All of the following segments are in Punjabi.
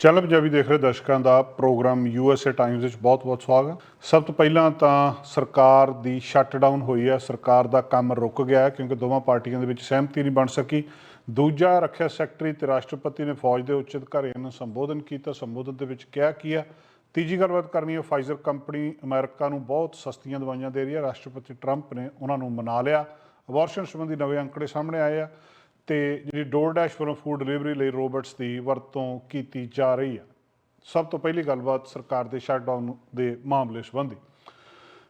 ਚੈਨਲ ਪੰਜਾਬੀ ਦੇਖ ਰਹੇ ਦਰਸ਼ਕਾਂ ਦਾ ਪ੍ਰੋਗਰਾਮ ਯੂਐਸਏ ਟਾਈਮਜ਼ ਵਿੱਚ ਬਹੁਤ-ਬਹੁਤ ਸਵਾਗਤ ਸਭ ਤੋਂ ਪਹਿਲਾਂ ਤਾਂ ਸਰਕਾਰ ਦੀ ਸ਼ਟਡਾਊਨ ਹੋਈ ਹੈ। ਸਰਕਾਰ ਦਾ ਕੰਮ ਰੁਕ ਗਿਆ ਹੈ ਕਿਉਂਕਿ ਦੋਵਾਂ ਪਾਰਟੀਆਂ ਦੇ ਵਿੱਚ ਸਹਿਮਤੀ ਨਹੀਂ ਬਣ ਸਕੀ। ਦੂਜਾ ਰੱਖਿਆ ਸੈਕਟਰੀ ਤੇ ਰਾਸ਼ਟਰਪਤੀ ਨੇ ਫੌਜ ਦੇ ਉੱਚ ਅਧਿਕਾਰੀਆਂ ਨੂੰ ਸੰਬੋਧਨ ਕੀਤਾ। ਸੰਬੋਧਨ ਦੇ ਵਿੱਚ ਕਿਹਾ ਕੀ ਆ ਤੀਜੀ ਗੱਲਬਾਤ ਕਰਨੀ ਹੈ ਫਾਈਜ਼ਰ ਕੰਪਨੀ ਅਮਰੀਕਾ ਨੂੰ ਬਹੁਤ ਸਸਤੀਆਂ ਦਵਾਈਆਂ ਦੇ ਰਹੀ ਹੈ। ਰਾਸ਼ਟਰਪਤੀ ਟਰੰਪ ਨੇ ਉਹਨਾਂ ਨੂੰ ਮਨਾ ਲਿਆ। ਅਬੋਰਸ਼ਨ ਸੰਬੰਧੀ ਨਵੇਂ ਅੰਕੜੇ ਸਾਹਮਣੇ ਆਏ ਆ। ਤੇ ਜਿਹੜੀ ਡੋਰਡੈਸ਼ ਵੱਲੋਂ ਫੂਡ ਡਿਲੀਵਰੀ ਲਈ ਰੋਬੋਟਸ ਦੀ ਵਰਤੋਂ ਕੀਤੀ ਜਾ ਰਹੀ ਹੈ। ਸਭ ਤੋਂ ਪਹਿਲੀ ਗੱਲਬਾਤ ਸਰਕਾਰ ਦੇ ਸ਼ਟਡਾਊਨ ਦੇ ਮਾਮਲੇ ਸੰਬੰਧੀ।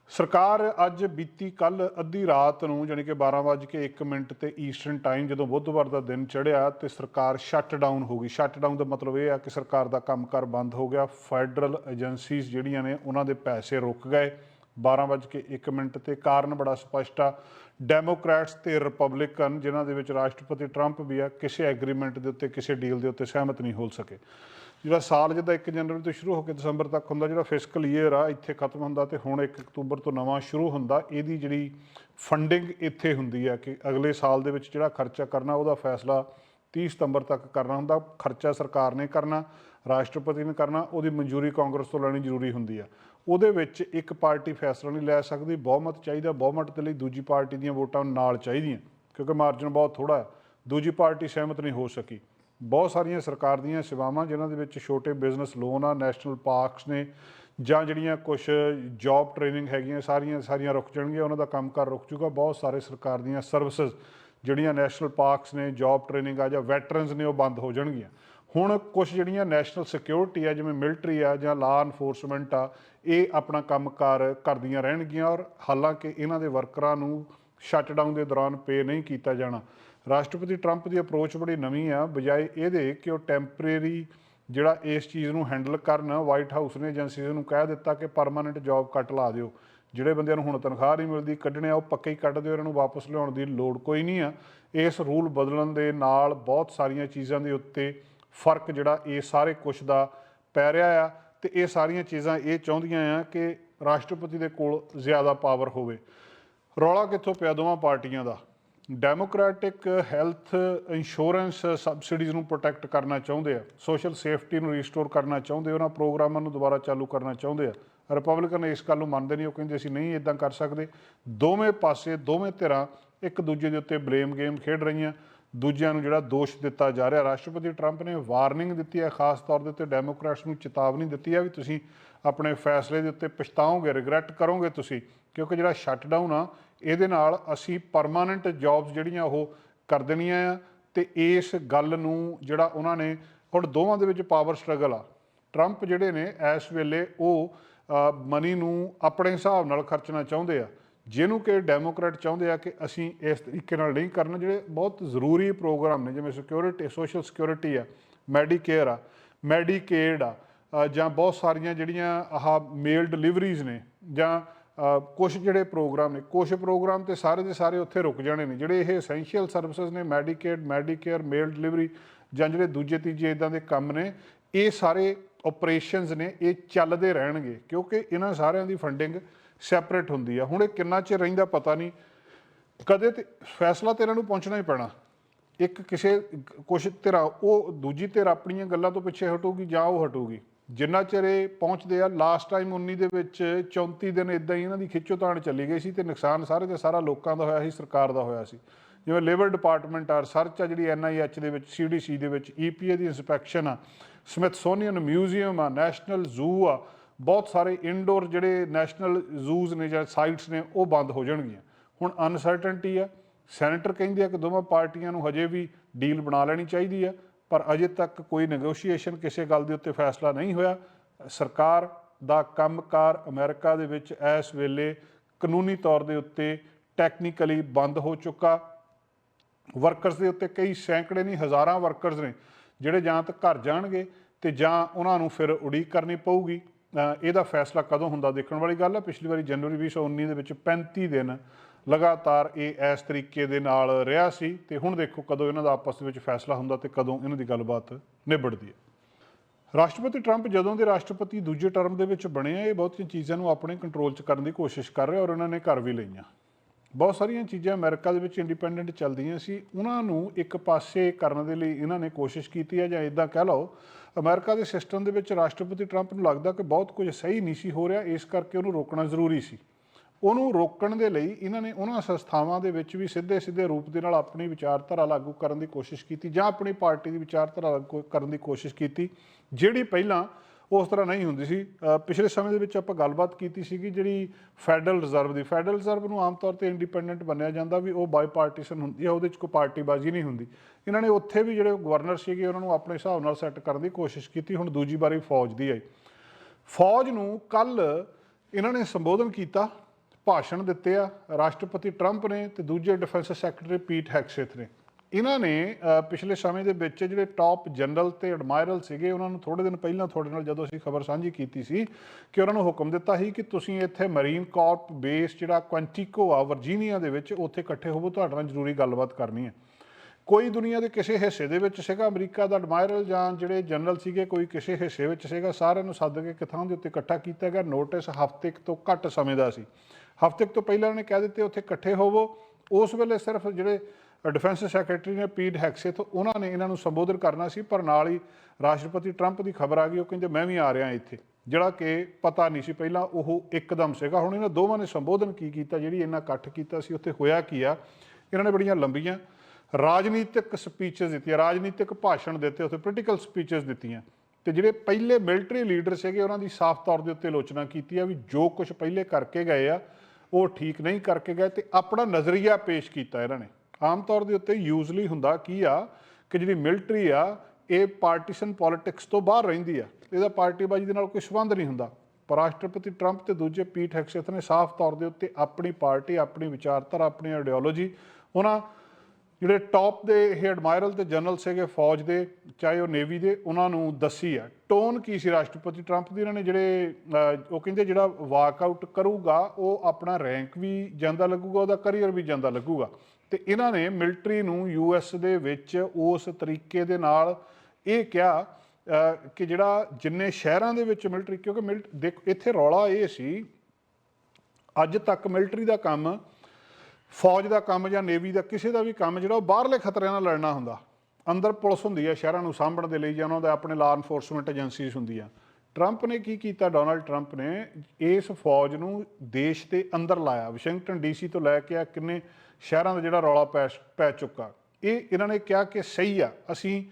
ਸਰਕਾਰ ਅੱਜ ਬੀਤੀ ਕੱਲ ਅੱਧੀ ਰਾਤ ਨੂੰ ਜਾਣੀ ਕਿ 12:01 ਮਿੰਟ ਤੇ ਈਸਟਰਨ ਟਾਈਮ ਜਦੋਂ ਬੁੱਧਵਾਰ ਦਾ ਦਿਨ ਚੜ੍ਹਿਆ ਤੇ ਸਰਕਾਰ ਸ਼ਟਡਾਊਨ ਹੋ ਗਈ। ਸ਼ਟਡਾਊਨ ਦਾ ਮਤਲਬ ਇਹ ਆ ਕਿ ਸਰਕਾਰ ਦਾ ਕੰਮਕਾਰ ਬੰਦ ਹੋ ਗਿਆ। ਫੈਡਰਲ ਏਜੰਸੀਜ਼ ਜਿਹੜੀਆਂ ਨੇ ਉਹਨਾਂ ਦੇ ਪੈਸੇ ਰੁਕ ਗਏ। 12:01 ਮਿੰਟ ਤੇ ਕਾਰਨ ਬੜਾ ਸਪਸ਼ਟ ਆ। ਡੈਮੋਕ੍ਰੈਟਸ ਤੇ ਰਿਪਬਲਿਕਨ ਜਿਨ੍ਹਾਂ ਦੇ ਵਿੱਚ ਰਾਸ਼ਟਰਪਤੀ ਟਰੰਪ ਵੀ ਆ, ਕਿਸੇ ਐਗਰੀਮੈਂਟ ਦੇ ਉੱਤੇ, ਕਿਸੇ ਡੀਲ ਦੇ ਉੱਤੇ ਸਹਿਮਤ ਨਹੀਂ ਹੋ ਸਕੇ। ਜਿਹੜਾ ਸਾਲ ਜਿੱਦਾਂ 1 ਜਨਵਰੀ ਤੋਂ ਸ਼ੁਰੂ ਹੋ ਕੇ ਦਸੰਬਰ ਤੱਕ ਹੁੰਦਾ, ਜਿਹੜਾ ਫਿਸਕਲ ਈਅਰ ਆ, ਇੱਥੇ ਖਤਮ ਹੁੰਦਾ ਤੇ ਹੁਣ 1 ਅਕਤੂਬਰ ਤੋਂ ਨਵਾਂ ਸ਼ੁਰੂ ਹੁੰਦਾ, ਇਹਦੀ ਜਿਹੜੀ ਫੰਡਿੰਗ ਇੱਥੇ ਹੁੰਦੀ ਆ ਕਿ ਅਗਲੇ ਸਾਲ ਦੇ ਵਿੱਚ ਜਿਹੜਾ ਖਰਚਾ ਕਰਨਾ, ਉਹਦਾ ਫੈਸਲਾ 30 ਸਤੰਬਰ ਤੱਕ ਕਰਨਾ ਹੁੰਦਾ, ਖਰਚਾ ਸਰਕਾਰ ਨੇ ਕਰਨਾ। ਰਾਸ਼ਟਰਪਤੀ ਨੇ ਕਰਨਾ, ਉਹਦੀ ਮਨਜ਼ੂਰੀ ਕਾਂਗਰਸ ਤੋਂ ਲੈਣੀ ਜ਼ਰੂਰੀ ਹੁੰਦੀ ਆ। ਉਹਦੇ ਵਿੱਚ ਇੱਕ ਪਾਰਟੀ ਫੈਸਲਾ ਨਹੀਂ ਲੈ ਸਕਦੀ, ਬਹੁਮਤ ਚਾਹੀਦਾ, ਬਹੁਮਤ ਦੇ ਲਈ ਦੂਜੀ ਪਾਰਟੀ ਦੀਆਂ ਵੋਟਾਂ ਨਾਲ ਚਾਹੀਦੀਆਂ, ਕਿਉਂਕਿ ਮਾਰਜਨ ਬਹੁਤ ਥੋੜਾ ਹੈ। ਦੂਜੀ ਪਾਰਟੀ ਸਹਿਮਤ ਨਹੀਂ ਹੋ ਸਕੀ। ਬਹੁਤ ਸਾਰੀਆਂ ਸਰਕਾਰ ਦੀਆਂ ਸੇਵਾਵਾਂ, ਜਿਨ੍ਹਾਂ ਦੇ ਵਿੱਚ ਛੋਟੇ ਬਿਜ਼ਨਸ ਲੋਨ ਆ ਨੈਸ਼ਨਲ ਪਾਰਕਸ ਨੇ, ਜਾਂ ਜਿਹੜੀਆਂ ਕੁਝ ਜੌਬ ਟ੍ਰੇਨਿੰਗ ਹੈਗੀਆਂ, ਸਾਰੀਆਂ ਸਾਰੀਆਂ ਰੁਕ ਜਾਣਗੀਆਂ, ਉਹਨਾਂ ਦਾ ਕੰਮਕਾਰ ਰੁਕ ਚੁੱਕਾ ਬਹੁਤ ਸਾਰੇ ਸਰਕਾਰ ਦੀਆਂ ਸਰਵਿਸਿਜ਼ ਜਿਹੜੀਆਂ ਨੈਸ਼ਨਲ ਪਾਰਕਸ ਨੇ ਜੌਬ ਟ੍ਰੇਨਿੰਗ ਆ, ਜਾਂ ਵੈਟਰਨਸ ਨੇ, ਉਹ ਬੰਦ ਹੋ ਜਾਣਗੀਆਂ। ਹੁਣ ਕੁਝ ਜਿਹੜੀਆਂ ਨੈਸ਼ਨਲ ਸਿਕਿਉਰਿਟੀ ਆ, ਜਿਵੇਂ ਮਿਲਟਰੀ ਆ ਜਾਂ ਲਾ ਐਨਫੋਰਸਮੈਂਟ ਆ, ਇਹ ਆਪਣਾ ਕੰਮਕਾਰ ਕਰਦੀਆਂ ਰਹਿਣਗੀਆਂ ਔਰ ਹਾਲਾਂਕਿ ਇਹਨਾਂ ਦੇ ਵਰਕਰਾਂ ਨੂੰ ਸ਼ਟਡਾਊਨ ਦੇ ਦੌਰਾਨ ਪੇ ਨਹੀਂ ਕੀਤਾ ਜਾਣਾ। ਰਾਸ਼ਟਰਪਤੀ ਟਰੰਪ ਦੀ ਅਪਰੋਚ ਬੜੀ ਨਵੀਂ ਆ, ਬਜਾਏ ਇਹਦੇ ਕਿ ਉਹ ਟੈਂਪਰੇਰੀ ਜਿਹੜਾ ਇਸ ਚੀਜ਼ ਨੂੰ ਹੈਂਡਲ ਕਰਨ ਵਾਈਟ ਹਾਊਸ ਨੇ ਏਜੰਸੀਜ਼ ਨੂੰ ਕਹਿ ਦਿੱਤਾ ਕਿ ਪਰਮਾਨੈਂਟ ਜੌਬ ਕੱਟ ਲਾ ਦਿਓ। ਜਿਹੜੇ ਬੰਦਿਆਂ ਨੂੰ ਹੁਣ ਤਨਖਾਹ ਨਹੀਂ ਮਿਲਦੀ, ਕੱਢਣੇ ਆ, ਉਹ ਪੱਕੇ ਹੀ ਕੱਢ ਦਿਓ, ਇਹਨਾਂ ਨੂੰ ਵਾਪਸ ਲਿਆਉਣ ਦੀ ਲੋੜ ਕੋਈ ਨਹੀਂ ਆ। ਇਸ ਰੂਲ ਬਦਲਣ ਦੇ ਨਾਲ ਬਹੁਤ ਸਾਰੀਆਂ ਚੀਜ਼ਾਂ ਦੇ ਉੱਤੇ ਫ਼ਰਕ ਜਿਹੜਾ ਇਹ ਸਾਰੇ ਕੁਝ ਦਾ ਪੈ ਰਿਹਾ ਆ ਤੇ ਇਹ ਸਾਰੀਆਂ ਚੀਜ਼ਾਂ ਇਹ ਚਾਹੁੰਦੀਆਂ ਆ ਕਿ ਰਾਸ਼ਟਰਪਤੀ ਦੇ ਕੋਲ ਜ਼ਿਆਦਾ ਪਾਵਰ ਹੋਵੇ। ਰੌਲਾ ਕਿੱਥੋਂ ਪਿਆ ਦੋਵਾਂ ਪਾਰਟੀਆਂ ਦਾ? ਡੈਮੋਕ੍ਰੈਟਿਕ ਹੈਲਥ ਇੰਸ਼ੋਰੈਂਸ ਸਬਸਿਡੀਜ਼ ਨੂੰ ਪ੍ਰੋਟੈਕਟ ਕਰਨਾ ਚਾਹੁੰਦੇ ਆ। ਸੋਸ਼ਲ ਸੇਫਟੀ ਨੂੰ ਰੀਸਟੋਰ ਕਰਨਾ ਚਾਹੁੰਦੇ ਉਹਨਾਂ ਪ੍ਰੋਗਰਾਮਾਂ ਨੂੰ ਦੁਬਾਰਾ ਚਾਲੂ ਕਰਨਾ ਚਾਹੁੰਦੇ ਆ। ਰਿਪਬਲਿਕਨ ਇਸ ਗੱਲ ਨੂੰ ਮੰਨਦੇ ਨਹੀਂ, ਉਹ ਕਹਿੰਦੇ ਅਸੀਂ ਨਹੀਂ ਇਦਾਂ ਕਰ ਸਕਦੇ। ਦੋਵੇਂ ਪਾਸੇ, ਦੋਵੇਂ ਧਿਰਾਂ ਇੱਕ ਦੂਜੇ ਦੇ ਉੱਤੇ ਬਲੇਮ ਗੇਮ ਖੇਡ ਰਹੀਆਂ। ਦੂਜਿਆਂ ਨੂੰ ਜਿਹੜਾ ਦੋਸ਼ ਦਿੱਤਾ ਜਾ ਰਿਹਾ, ਰਾਸ਼ਟਰਪਤੀ ਟਰੰਪ ਨੇ ਵਾਰਨਿੰਗ ਦਿੱਤੀ ਹੈ, ਖਾਸ ਤੌਰ ਦੇ ਉੱਤੇ ਡੈਮੋਕ੍ਰੈਟਸ ਨੂੰ ਚੇਤਾਵਨੀ ਦਿੱਤੀ ਹੈ ਵੀ ਤੁਸੀਂ ਆਪਣੇ ਫੈਸਲੇ ਦੇ ਉੱਤੇ ਪਛਤਾਓਗੇ, ਰਿਗਰੈਟ ਕਰੋਗੇ ਤੁਸੀਂ, ਕਿਉਂਕਿ ਜਿਹੜਾ ਸ਼ਟਡਾਊਨ ਆ, ਇਹਦੇ ਨਾਲ ਅਸੀਂ ਪਰਮਾਨੈਂਟ ਜੌਬਸ ਜਿਹੜੀਆਂ ਉਹ ਕਰ ਦੇਣੀਆਂ ਆ ਤੇ ਇਸ ਗੱਲ ਨੂੰ ਜਿਹੜਾ ਉਹਨਾਂ ਨੇ, ਹੁਣ ਦੋਵਾਂ ਦੇ ਵਿੱਚ ਪਾਵਰ ਸਟਰਗਲ ਆ। ਟਰੰਪ ਜਿਹੜੇ ਨੇ, ਇਸ ਵੇਲੇ ਉਹ ਮਨੀ ਨੂੰ ਆਪਣੇ ਹਿਸਾਬ ਨਾਲ ਖਰਚਣਾ ਚਾਹੁੰਦੇ ਆ। ਜਿਹਨੂੰ ਕਿ ਡੈਮੋਕ੍ਰੈਟ ਚਾਹੁੰਦੇ ਆ ਕਿ ਅਸੀਂ ਇਸ ਤਰੀਕੇ ਨਾਲ ਨਹੀਂ ਕਰਨਾ, ਜਿਹੜੇ ਬਹੁਤ ਜ਼ਰੂਰੀ ਪ੍ਰੋਗਰਾਮ ਨੇ, ਜਿਵੇਂ ਸਿਕਿਉਰਿਟੀ ਸੋਸ਼ਲ ਸਿਕਿਉਰਿਟੀ ਆ ਮੈਡੀਕੇਅਰ ਆ ਮੈਡੀਕੇਡ ਆ ਜਾਂ ਬਹੁਤ ਸਾਰੀਆਂ ਜਿਹੜੀਆਂ ਆਹ ਮੇਲ ਡਿਲੀਵਰੀਜ਼ ਨੇ, ਜਾਂ ਕੁਝ ਜਿਹੜੇ ਪ੍ਰੋਗਰਾਮ ਨੇ ਕੁਝ ਪ੍ਰੋਗਰਾਮ ਤੇ ਸਾਰੇ ਦੇ ਸਾਰੇ ਉੱਥੇ ਰੁਕ ਜਾਣੇ ਨੇ, ਜਿਹੜੇ ਇਹ ਐਸੈਂਸ਼ੀਅਲ ਸਰਵਿਸਿਜ਼ ਨੇ ਮੈਡੀਕੇਡ ਮੈਡੀਕੇਅਰ ਮੇਲ ਡਿਲੀਵਰੀ ਜਾਂ ਜਿਹੜੇ ਦੂਜੇ ਤੀਜੇ ਇਦਾਂ ਦੇ ਕੰਮ ਨੇ, ਇਹ ਸਾਰੇ ਆਪਰੇਸ਼ਨਸ ਨੇ, ਇਹ ਚੱਲਦੇ ਰਹਿਣਗੇ, ਕਿਉਂਕਿ ਇਹਨਾਂ ਸਾਰਿਆਂ ਦੀ ਫੰਡਿੰਗ ਸੈਪਰੇਟ ਹੁੰਦੀ ਆ। ਹੁਣ ਇਹ ਕਿੰਨਾ ਚਿਰ ਰਹਿੰਦਾ ਪਤਾ ਨਹੀਂ। ਕਦੇ ਤੇ ਫੈਸਲਾ ਤੇ ਇਹਨਾਂ ਨੂੰ ਪਹੁੰਚਣਾ ਹੀ ਪੈਣਾ। ਇੱਕ ਕਿਸੇ ਕੁਛ ਧਿਰਾਂ, ਉਹ ਦੂਜੀ ਧਿਰ ਆਪਣੀਆਂ ਗੱਲਾਂ ਤੋਂ ਪਿੱਛੇ ਹਟੂਗੀ ਜਾਂ ਉਹ ਹਟੂਗੀ। ਜਿੰਨਾ ਚਿਰ ਇਹ ਪਹੁੰਚਦੇ ਆ ਲਾਸਟ ਟਾਈਮ 19 ਦੇ ਵਿੱਚ 34 ਦਿਨ ਇਦਾਂ ਹੀ ਇਹਨਾਂ ਦੀ ਖਿੱਚੋਤਾਣ ਚੱਲੀ ਗਈ ਸੀ ਤੇ ਨੁਕਸਾਨ ਸਾਰੇ ਦਾ ਸਾਰਾ ਲੋਕਾਂ ਦਾ ਹੋਇਆ ਸੀ, ਸਰਕਾਰ ਦਾ ਹੋਇਆ ਸੀ। ਜਿਵੇਂ ਲੇਬਰ ਡਿਪਾਰਟਮੈਂਟ ਆ ਰਿਸਰਚ ਆ ਜਿਹੜੀ ਐਨਆਈਐਚ ਦੇ ਵਿੱਚ ਸੀਡੀਸੀ ਦੇ ਵਿੱਚ ਈਪੀਏ ਦੀ ਇਨਸਪੈਕਸ਼ਨ ਆ ਸਮਿਥਸੋਨੀਅਨ ਮਿਊਜ਼ੀਅਮ ਆ ਨੈਸ਼ਨਲ ਜ਼ੂ ਆ ਬਹੁਤ ਸਾਰੇ ਇਨਡੋਰ ਜਿਹੜੇ ਨੈਸ਼ਨਲ ਜ਼ੂਜ਼ ਨੇ ਜਾਂ ਸਾਈਟਸ ਨੇ, ਉਹ ਬੰਦ ਹੋ ਜਾਣਗੀਆਂ। ਹੁਣ ਅਨਸਰਟਨਟੀ ਆ ਸੈਨੇਟਰ ਕਹਿੰਦੇ ਆ ਕਿ ਦੋਵਾਂ ਪਾਰਟੀਆਂ ਨੂੰ ਹਜੇ ਵੀ ਡੀਲ ਬਣਾ ਲੈਣੀ ਚਾਹੀਦੀ ਆ ਪਰ ਅਜੇ ਤੱਕ ਕੋਈ ਨੈਗੋਸ਼ੀਏਸ਼ਨ ਕਿਸੇ ਗੱਲ ਦੇ ਉੱਤੇ ਫੈਸਲਾ ਨਹੀਂ ਹੋਇਆ। ਸਰਕਾਰ ਦਾ ਕੰਮਕਾਰ ਅਮਰੀਕਾ ਦੇ ਵਿੱਚ ਇਸ ਵੇਲੇ ਕਾਨੂੰਨੀ ਤੌਰ ਦੇ ਉੱਤੇ ਟੈਕਨੀਕਲੀ ਬੰਦ ਹੋ ਚੁੱਕਾ। ਵਰਕਰਸ ਦੇ ਉੱਤੇ ਕਈ ਸੈਂਕੜੇ ਨਹੀਂ, ਹਜ਼ਾਰਾਂ ਵਰਕਰਸ ਨੇ, ਜਿਹੜੇ ਜਾਂ ਤਾਂ ਘਰ ਜਾਣਗੇ ਤੇ ਜਾਂ ਉਹਨਾਂ ਨੂੰ ਫਿਰ ਉਡੀਕ ਕਰਨੀ ਪਊਗੀ। ਇਹਦਾ ਫੈਸਲਾ ਕਦੋਂ ਹੁੰਦਾ ਦੇਖਣ ਵਾਲੀ ਗੱਲ ਹੈ। ਪਿਛਲੀ ਵਾਰੀ ਜਨਵਰੀ 2019 ਦੇ ਵਿੱਚ 35 ਦਿਨ ਲਗਾਤਾਰ ਇਹ ਇਸ ਤਰੀਕੇ ਦੇ ਨਾਲ ਰਿਹਾ ਸੀ ਤੇ ਹੁਣ ਦੇਖੋ ਕਦੋਂ ਇਹਨਾਂ ਦਾ ਆਪਸ ਦੇ ਵਿੱਚ ਫੈਸਲਾ ਹੁੰਦਾ ਤੇ ਕਦੋਂ ਇਹਨਾਂ ਦੀ ਗੱਲਬਾਤ ਨਿਬੜਦੀ ਹੈ। ਰਾਸ਼ਟਰਪਤੀ ਟਰੰਪ ਜਦੋਂ ਦੇ ਰਾਸ਼ਟਰਪਤੀ ਦੂਜੇ ਟਰਮ ਦੇ ਵਿੱਚ ਬਣੇ ਆ, ਇਹ ਬਹੁਤੀਆਂ ਚੀਜ਼ਾਂ ਨੂੰ ਆਪਣੇ ਕੰਟਰੋਲ 'ਚ ਕਰਨ ਦੀ ਕੋਸ਼ਿਸ਼ ਕਰ ਰਿਹਾ ਔਰ ਉਹਨਾਂ ਨੇ ਕਰ ਵੀ ਲਈਆਂ। ਬਹੁਤ ਸਾਰੀਆਂ ਚੀਜ਼ਾਂ ਅਮਰੀਕਾ ਦੇ ਵਿੱਚ ਇੰਡੀਪੈਂਡੈਂਟ ਚੱਲਦੀਆਂ ਸੀ। ਉਹਨਾਂ ਨੂੰ ਇੱਕ ਪਾਸੇ ਕਰਨ ਦੇ ਲਈ ਇਹਨਾਂ ਨੇ ਕੋਸ਼ਿਸ਼ ਕੀਤੀ ਹੈ ਜਾਂ ਇਦਾਂ ਕਹਿ ਲਓ ਅਮਰੀਕਾ ਦੇ ਸਿਸਟਮ ਦੇ ਵਿੱਚ ਰਾਸ਼ਟਰਪਤੀ ਟਰੰਪ ਨੂੰ ਲੱਗਦਾ ਕਿ ਬਹੁਤ ਕੁਝ ਸਹੀ ਨਹੀਂ ਸੀ ਹੋ ਰਿਹਾ, ਇਸ ਕਰਕੇ ਉਹਨੂੰ ਰੋਕਣਾ ਜ਼ਰੂਰੀ ਸੀ। ਉਹਨੂੰ ਰੋਕਣ ਦੇ ਲਈ ਇਹਨਾਂ ਨੇ ਉਹਨਾਂ ਸੰਸਥਾਵਾਂ ਦੇ ਵਿੱਚ ਵੀ ਸਿੱਧੇ ਸਿੱਧੇ ਰੂਪ ਦੇ ਨਾਲ ਆਪਣੀ ਵਿਚਾਰਧਾਰਾ ਲਾਗੂ ਕਰਨ ਦੀ ਕੋਸ਼ਿਸ਼ ਕੀਤੀ ਜਾਂ ਆਪਣੀ ਪਾਰਟੀ ਦੀ ਵਿਚਾਰਧਾਰਾ ਲਾਗੂ ਕਰਨ ਦੀ ਕੋਸ਼ਿਸ਼ ਕੀਤੀ, ਜਿਹੜੀ ਪਹਿਲਾਂ ਉਸ ਤਰ੍ਹਾਂ ਨਹੀਂ ਹੁੰਦੀ ਸੀ। ਪਿਛਲੇ ਸਮੇਂ ਦੇ ਵਿੱਚ ਆਪਾਂ ਗੱਲਬਾਤ ਕੀਤੀ ਸੀਗੀ ਜਿਹੜੀ ਫੈਡਰਲ ਰਿਜ਼ਰਵ ਦੀ। ਫੈਡਰਲ ਰਿਜ਼ਰਵ ਨੂੰ ਆਮ ਤੌਰ ਤੇ ਇੰਡੀਪੈਂਡੈਂਟ ਮੰਨਿਆ ਜਾਂਦਾ ਵੀ ਉਹ ਬਾਈ ਪਾਰਟੀਸ਼ਨ ਹੁੰਦੀ ਹੈ, ਉਹਦੇ 'ਚ ਕੋਈ ਪਾਰਟੀਬਾਜ਼ੀ ਨਹੀਂ ਹੁੰਦੀ। ਇਹਨਾਂ ਨੇ ਉੱਥੇ ਵੀ ਜਿਹੜੇ ਗਵਰਨਰ ਸੀਗੇ, ਉਹਨਾਂ ਨੂੰ ਆਪਣੇ ਹਿਸਾਬ ਨਾਲ ਸੈੱਟ ਕਰਨ ਦੀ ਕੋਸ਼ਿਸ਼ ਕੀਤੀ। ਹੁਣ ਦੂਜੀ ਵਾਰੀ ਫੌਜ ਦੀ ਆਈ। ਫੌਜ ਨੂੰ ਕੱਲ ਇਹਨਾਂ ਨੇ ਸੰਬੋਧਨ ਕੀਤਾ, ਭਾਸ਼ਣ ਦਿੱਤੇ ਆ। ਰਾਸ਼ਟਰਪਤੀ ਟਰੰਪ ਨੇ ਤੇ ਦੂਜੇ ਡਿਫੈਂਸ ਸੈਕਟਰੀ ਪੀਟ ਹੈਕਸੇਥ ਨੇ। ਇਹਨਾਂ ਨੇ ਪਿਛਲੇ ਸਮੇਂ ਦੇ ਵਿੱਚ ਜਿਹੜੇ ਟਾਪ ਜਨਰਲ ਤੇ ਐਡਮਾਇਰਲ ਸੀਗੇ, ਉਹਨਾਂ ਨੂੰ ਥੋੜੇ ਦਿਨ ਪਹਿਲਾਂ ਤੁਹਾਡੇ ਨਾਲ ਜਦੋਂ ਅਸੀਂ ਖਬਰ ਸਾਂਝੀ ਕੀਤੀ ਸੀ ਕਿ ਉਹਨਾਂ ਨੂੰ ਹੁਕਮ ਦਿੱਤਾ ਸੀ ਕਿ ਤੁਸੀਂ ਇੱਥੇ ਮਰੀਨ ਕਾਰਪ ਬੇਸ ਜਿਹੜਾ ਕੁਐਂਟੀਕੋ ਆ ਵਰਜੀਨੀਆ ਦੇ ਵਿੱਚ ਉੱਥੇ ਇਕੱਠੇ ਹੋਵੋ, ਤੁਹਾਡੇ ਨਾਲ ਜ਼ਰੂਰੀ ਗੱਲਬਾਤ ਕਰਨੀ ਹੈ। ਕੋਈ ਦੁਨੀਆ ਦੇ ਕਿਸੇ ਹਿੱਸੇ ਦੇ ਵਿੱਚ ਸੀਗਾ, ਅਮਰੀਕਾ ਦਾ ਐਡਮਾਇਰਲ ਜਾਂ ਜਿਹੜੇ ਜਨਰਲ ਸੀਗੇ, ਕੋਈ ਕਿਸੇ ਹਿੱਸੇ ਵਿੱਚ ਸੀਗਾ, ਸਾਰਿਆਂ ਨੂੰ ਸੱਦ ਕੇ ਕਿਥਾਂ ਦੇ ਉੱਤੇ ਇਕੱਠਾ ਕੀਤਾ ਗਿਆ ਨੋਟਿਸ ਹਫ਼ਤੇ ਕੁ ਤੋਂ ਘੱਟ ਸਮੇਂ ਦਾ ਸੀ। ਹਫ਼ਤੇ ਕੁ ਤੋਂ ਪਹਿਲਾਂ ਉਹਨੇ ਕਹਿ ਦਿੱਤੇ ਉੱਥੇ ਇਕੱਠੇ ਹੋਵੋ, ਉਸ ਵੇਲੇ ਸਿਰਫ ਜਿਹੜੇ ਡਿਫੈਂਸ ਸੈਕਟਰੀ ਨੇ ਪੀਟ ਹੈਕਸੇਥ ਉਹਨਾਂ ਨੇ ਇਹਨਾਂ ਨੂੰ ਸੰਬੋਧਨ ਕਰਨਾ ਸੀ, ਪਰ ਨਾਲ ਹੀ ਰਾਸ਼ਟਰਪਤੀ ਟਰੰਪ ਦੀ ਖਬਰ ਆ ਗਈ, ਉਹ ਕਹਿੰਦੇ, ਮੈਂ ਵੀ ਆ ਰਿਹਾ ਇੱਥੇ। ਜਿਹੜਾ ਕਿ ਪਤਾ ਨਹੀਂ ਸੀ ਪਹਿਲਾਂ, ਉਹ ਇੱਕਦਮ ਸੀਗਾ। ਹੁਣ ਇਹਨਾਂ ਦੋਵਾਂ ਨੇ ਸੰਬੋਧਨ ਕੀ ਕੀਤਾ, ਜਿਹੜੀ ਇਹਨਾਂ ਇਕੱਠ ਕੀਤਾ ਸੀ, ਉੱਥੇ ਹੋਇਆ ਕੀ ਆ? ਇਹਨਾਂ ਨੇ ਬੜੀਆਂ ਲੰਬੀਆਂ ਰਾਜਨੀਤਿਕ ਸਪੀਚਸ ਦਿੱਤੀਆਂ, ਰਾਜਨੀਤਿਕ ਭਾਸ਼ਣ ਦਿੱਤੇ, ਉੱਥੇ ਪੋਲੀਟੀਕਲ ਸਪੀਚਸ ਦਿੱਤੀਆਂ। ਤੇ ਜਿਹੜੇ ਪਹਿਲੇ ਮਿਲਟਰੀ ਲੀਡਰ ਸੀਗੇ, ਉਹਨਾਂ ਦੀ ਸਾਫ਼ ਤੌਰ ਦੇ ਉੱਤੇ ਆਲੋਚਨਾ ਕੀਤੀ ਆ ਵੀ ਜੋ ਕੁਝ ਪਹਿਲੇ ਕਰਕੇ ਗਏ ਆ, ਉਹ ਠੀਕ ਨਹੀਂ ਕਰਕੇ ਗਏ, ਤੇ ਆਪਣਾ ਨਜ਼ਰੀਆ ਪੇਸ਼ ਕੀਤਾ ਇਹਨਾਂ ਨੇ। ਆਮ ਤੌਰ ਦੇ ਉੱਤੇ ਯੂਜ਼ਲੀ ਹੁੰਦਾ ਕੀ ਆ, ਕਿ ਜਿਹੜੀ ਮਿਲਟਰੀ ਆ, ਇਹ ਪਾਰਟੀਸ਼ਨ ਪੋਲਿਟਿਕਸ ਤੋਂ ਬਾਹਰ ਰਹਿੰਦੀ ਆ। ਇਹਦਾ ਪਾਰਟੀਬਾਜ਼ੀ ਦੇ ਨਾਲ ਕੋਈ ਸੰਬੰਧ ਨਹੀਂ ਹੁੰਦਾ। ਪਰ ਰਾਸ਼ਟਰਪਤੀ ਟਰੰਪ ਤੇ ਦੂਜੇ ਪੀਟ ਹੈਕਸੇਥ ਨੇ ਸਾਫ਼ ਤੌਰ ਦੇ ਉੱਤੇ ਆਪਣੀ ਪਾਰਟੀ, ਆਪਣੀ ਵਿਚਾਰਧਾਰਾ, ਆਪਣੀ ਆਈਡੀਓਲੋਜੀ ਉਹਨਾਂ ਜਿਹੜੇ ਟੌਪ ਦੇ ਇਹ ਐਡਮਾਇਰਲ ਤੇ ਜਨਰਲ ਸੀਗੇ ਫੌਜ ਦੇ, ਚਾਹੇ ਉਹ ਨੇਵੀ ਦੇ, ਉਹਨਾਂ ਨੂੰ ਦੱਸੀ ਆ। ਟੋਨ ਕੀ ਸੀ ਰਾਸ਼ਟਰਪਤੀ ਟਰੰਪ ਦੀ? ਇਹਨਾਂ ਨੇ ਜਿਹੜੇ ਉਹ ਕਹਿੰਦੇ ਜਿਹੜਾ ਵਾਕ ਆਊਟ ਕਰੂਗਾ, ਉਹ ਆਪਣਾ ਰੈਂਕ ਵੀ ਜਾਂਦਾ ਲੱਗੂਗਾ, ਉਹਦਾ ਕੈਰੀਅਰ ਵੀ ਜਾਂਦਾ ਲੱਗੂਗਾ। ਤੇ ਇਹਨਾਂ ਨੇ ਮਿਲਟਰੀ ਨੂੰ ਯੂਐਸ ਦੇ ਵਿੱਚ ਉਸ ਤਰੀਕੇ ਦੇ ਨਾਲ ਇਹ ਕਿਹਾ ਕਿ ਜਿਹੜਾ ਜਿੰਨੇ ਸ਼ਹਿਰਾਂ ਦੇ ਵਿੱਚ ਮਿਲਟਰੀ, ਕਿਉਂਕਿ ਮਿਲਟ, ਦੇਖ, ਇੱਥੇ ਰੌਲਾ ਇਹ ਸੀ, ਅੱਜ ਤੱਕ ਮਿਲਟਰੀ ਦਾ ਕੰਮ, ਫੌਜ ਦਾ ਕੰਮ ਜਾਂ ਨੇਵੀ ਦਾ ਕਿਸੇ ਦਾ ਵੀ ਕੰਮ, ਜਿਹੜਾ ਉਹ ਬਾਹਰਲੇ ਖਤਰਿਆਂ ਨਾਲ ਲੜਨਾ ਹੁੰਦਾ। ਅੰਦਰ ਪੁਲਿਸ ਹੁੰਦੀ ਹੈ ਸ਼ਹਿਰਾਂ ਨੂੰ ਸਾਂਭਣ ਦੇ ਲਈ ਜਾਂ ਉਹਨਾਂ ਦਾ ਆਪਣੇ ਲਾ ਇਨਫੋਰਸਮੈਂਟ ਏਜੰਸੀਜ਼ ਹੁੰਦੀਆਂ। ਟਰੰਪ ਨੇ ਕੀ ਕੀਤਾ? ਡੋਨਲਡ ਟਰੰਪ ਨੇ ਇਸ ਫੌਜ ਨੂੰ ਦੇਸ਼ ਦੇ ਅੰਦਰ ਲਾਇਆ। ਵਾਸ਼ਿੰਗਟਨ ਡੀਸੀ ਤੋਂ ਲੈ ਕੇ ਆ, ਕਿੰਨੇ ਸ਼ਹਿਰਾਂ ਦਾ ਜਿਹੜਾ ਰੌਲਾ ਪੈ ਪੈ ਚੁੱਕਾ। ਇਹ ਇਹਨਾਂ ਨੇ ਕਿਹਾ ਕਿ ਸਹੀ ਆ। ਅਸੀਂ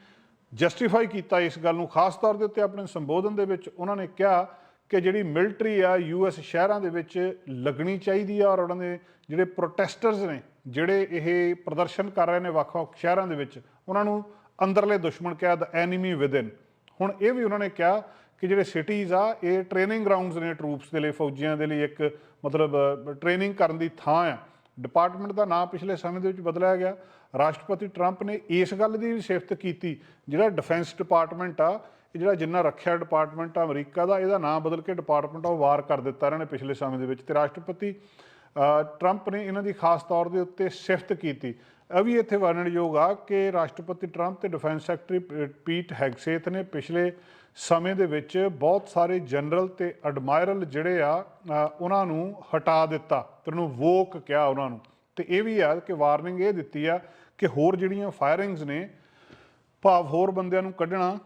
ਜਸਟੀਫਾਈ ਕੀਤਾ ਇਸ ਗੱਲ ਨੂੰ। ਖਾਸ ਤੌਰ ਦੇ ਉੱਤੇ ਆਪਣੇ ਸੰਬੋਧਨ ਦੇ ਵਿੱਚ ਉਹਨਾਂ ਨੇ ਕਿਹਾ ਕਿ ਜਿਹੜੀ ਮਿਲਟਰੀ ਆ ਯੂਐਸ ਸ਼ਹਿਰਾਂ ਦੇ ਵਿੱਚ ਲੱਗਣੀ ਚਾਹੀਦੀ ਆ ਔਰ ਉਹਨਾਂ ਦੇ ਜਿਹੜੇ ਪ੍ਰੋਟੈਸਟਰਸ ਨੇ, ਜਿਹੜੇ ਇਹ ਪ੍ਰਦਰਸ਼ਨ ਕਰ ਰਹੇ ਨੇ ਵੱਖ-ਵੱਖ ਸ਼ਹਿਰਾਂ ਦੇ ਵਿੱਚ, ਉਹਨਾਂ ਨੂੰ ਅੰਦਰਲੇ ਦੁਸ਼ਮਣ ਕਿਹਾ ਦ ਐਨੀਮੀ ਵਿਦਨ ਹੁਣ ਇਹ ਵੀ ਉਹਨਾਂ ਨੇ ਕਿਹਾ ਕਿ ਜਿਹੜੇ ਸਿਟੀਜ਼ ਆ, ਇਹ ਟ੍ਰੇਨਿੰਗ ਗਰਾਊਂਡਸ ਨੇ ਟਰੂਪਸ ਦੇ ਲਈ, ਫੌਜੀਆਂ ਦੇ ਲਈ ਇੱਕ, ਮਤਲਬ ਟ੍ਰੇਨਿੰਗ ਕਰਨ ਦੀ ਥਾਂ ਆ। ਡਿਪਾਰਟਮੈਂਟ ਦਾ ਨਾਮ ਪਿਛਲੇ ਸਮੇਂ ਦੇ ਵਿੱਚ ਬਦਲਿਆ ਗਿਆ। ਰਾਸ਼ਟਰਪਤੀ ਟਰੰਪ ਨੇ ਇਸ ਗੱਲ ਦੀ ਵੀ ਸਿਫਤ ਕੀਤੀ। ਜਿਹੜਾ ਡਿਫੈਂਸ ਡਿਪਾਰਟਮੈਂਟ ਆ, ਇਹ ਜਿਹੜਾ ਜਿੰਨਾ ਰੱਖਿਆ ਡਿਪਾਰਟਮੈਂਟ ਆ ਅਮਰੀਕਾ ਦਾ, ਇਹਦਾ ਨਾਮ ਬਦਲ ਕੇ ਡਿਪਾਰਟਮੈਂਟ ਆਫ ਵਾਰ ਕਰ ਦਿੱਤਾ ਇਹਨਾਂ ਨੇ ਪਿਛਲੇ ਸਮੇਂ ਦੇ ਵਿੱਚ। ਤੇ ਰਾਸ਼ਟਰਪਤੀ ਟਰੰਪ ਨੇ ਇਹਨਾਂ ਦੀ ਖਾਸ ਤੌਰ ਦੇ ਉੱਤੇ ਸਿਫਤ ਕੀਤੀ। ਇਹ ਵੀ ਇੱਥੇ ਵਰਣਨਯੋਗ ਆ ਕਿ ਰਾਸ਼ਟਰਪਤੀ ਟਰੰਪ ਤੇ ਡਿਫੈਂਸ ਸੈਕਟਰੀ ਪ- ਪੀਟ ਹੈਗਸੇਥ ਨੇ ਪਿਛਲੇ ਸਮੇਂ ਦੇ ਵਿੱਚ ਬਹੁਤ ਸਾਰੇ ਜਨਰਲ ਤੇ ਐਡਮਾਇਰਲ ਜਿਹੜੇ ਆ ਉਹਨਾਂ ਨੂੰ ਹਟਾ ਦਿੱਤਾ ਤੇ ਉਹਨੂੰ ਵੋਕ ਕਿਹਾ ਉਹਨਾਂ ਨੂੰ। ਤੇ ਇਹ ਵੀ ਆ ਕਿ ਵਾਰਨਿੰਗ ਇਹ ਦਿੱਤੀ ਆ ਕਿ ਹੋਰ ਜਿਹੜੀਆਂ ਫਾਇਰਿੰਗਸ ਨੇ, ਭਾਵ ਹੋਰ ਬੰਦਿਆਂ ਨੂੰ ਕੱਢਣਾ,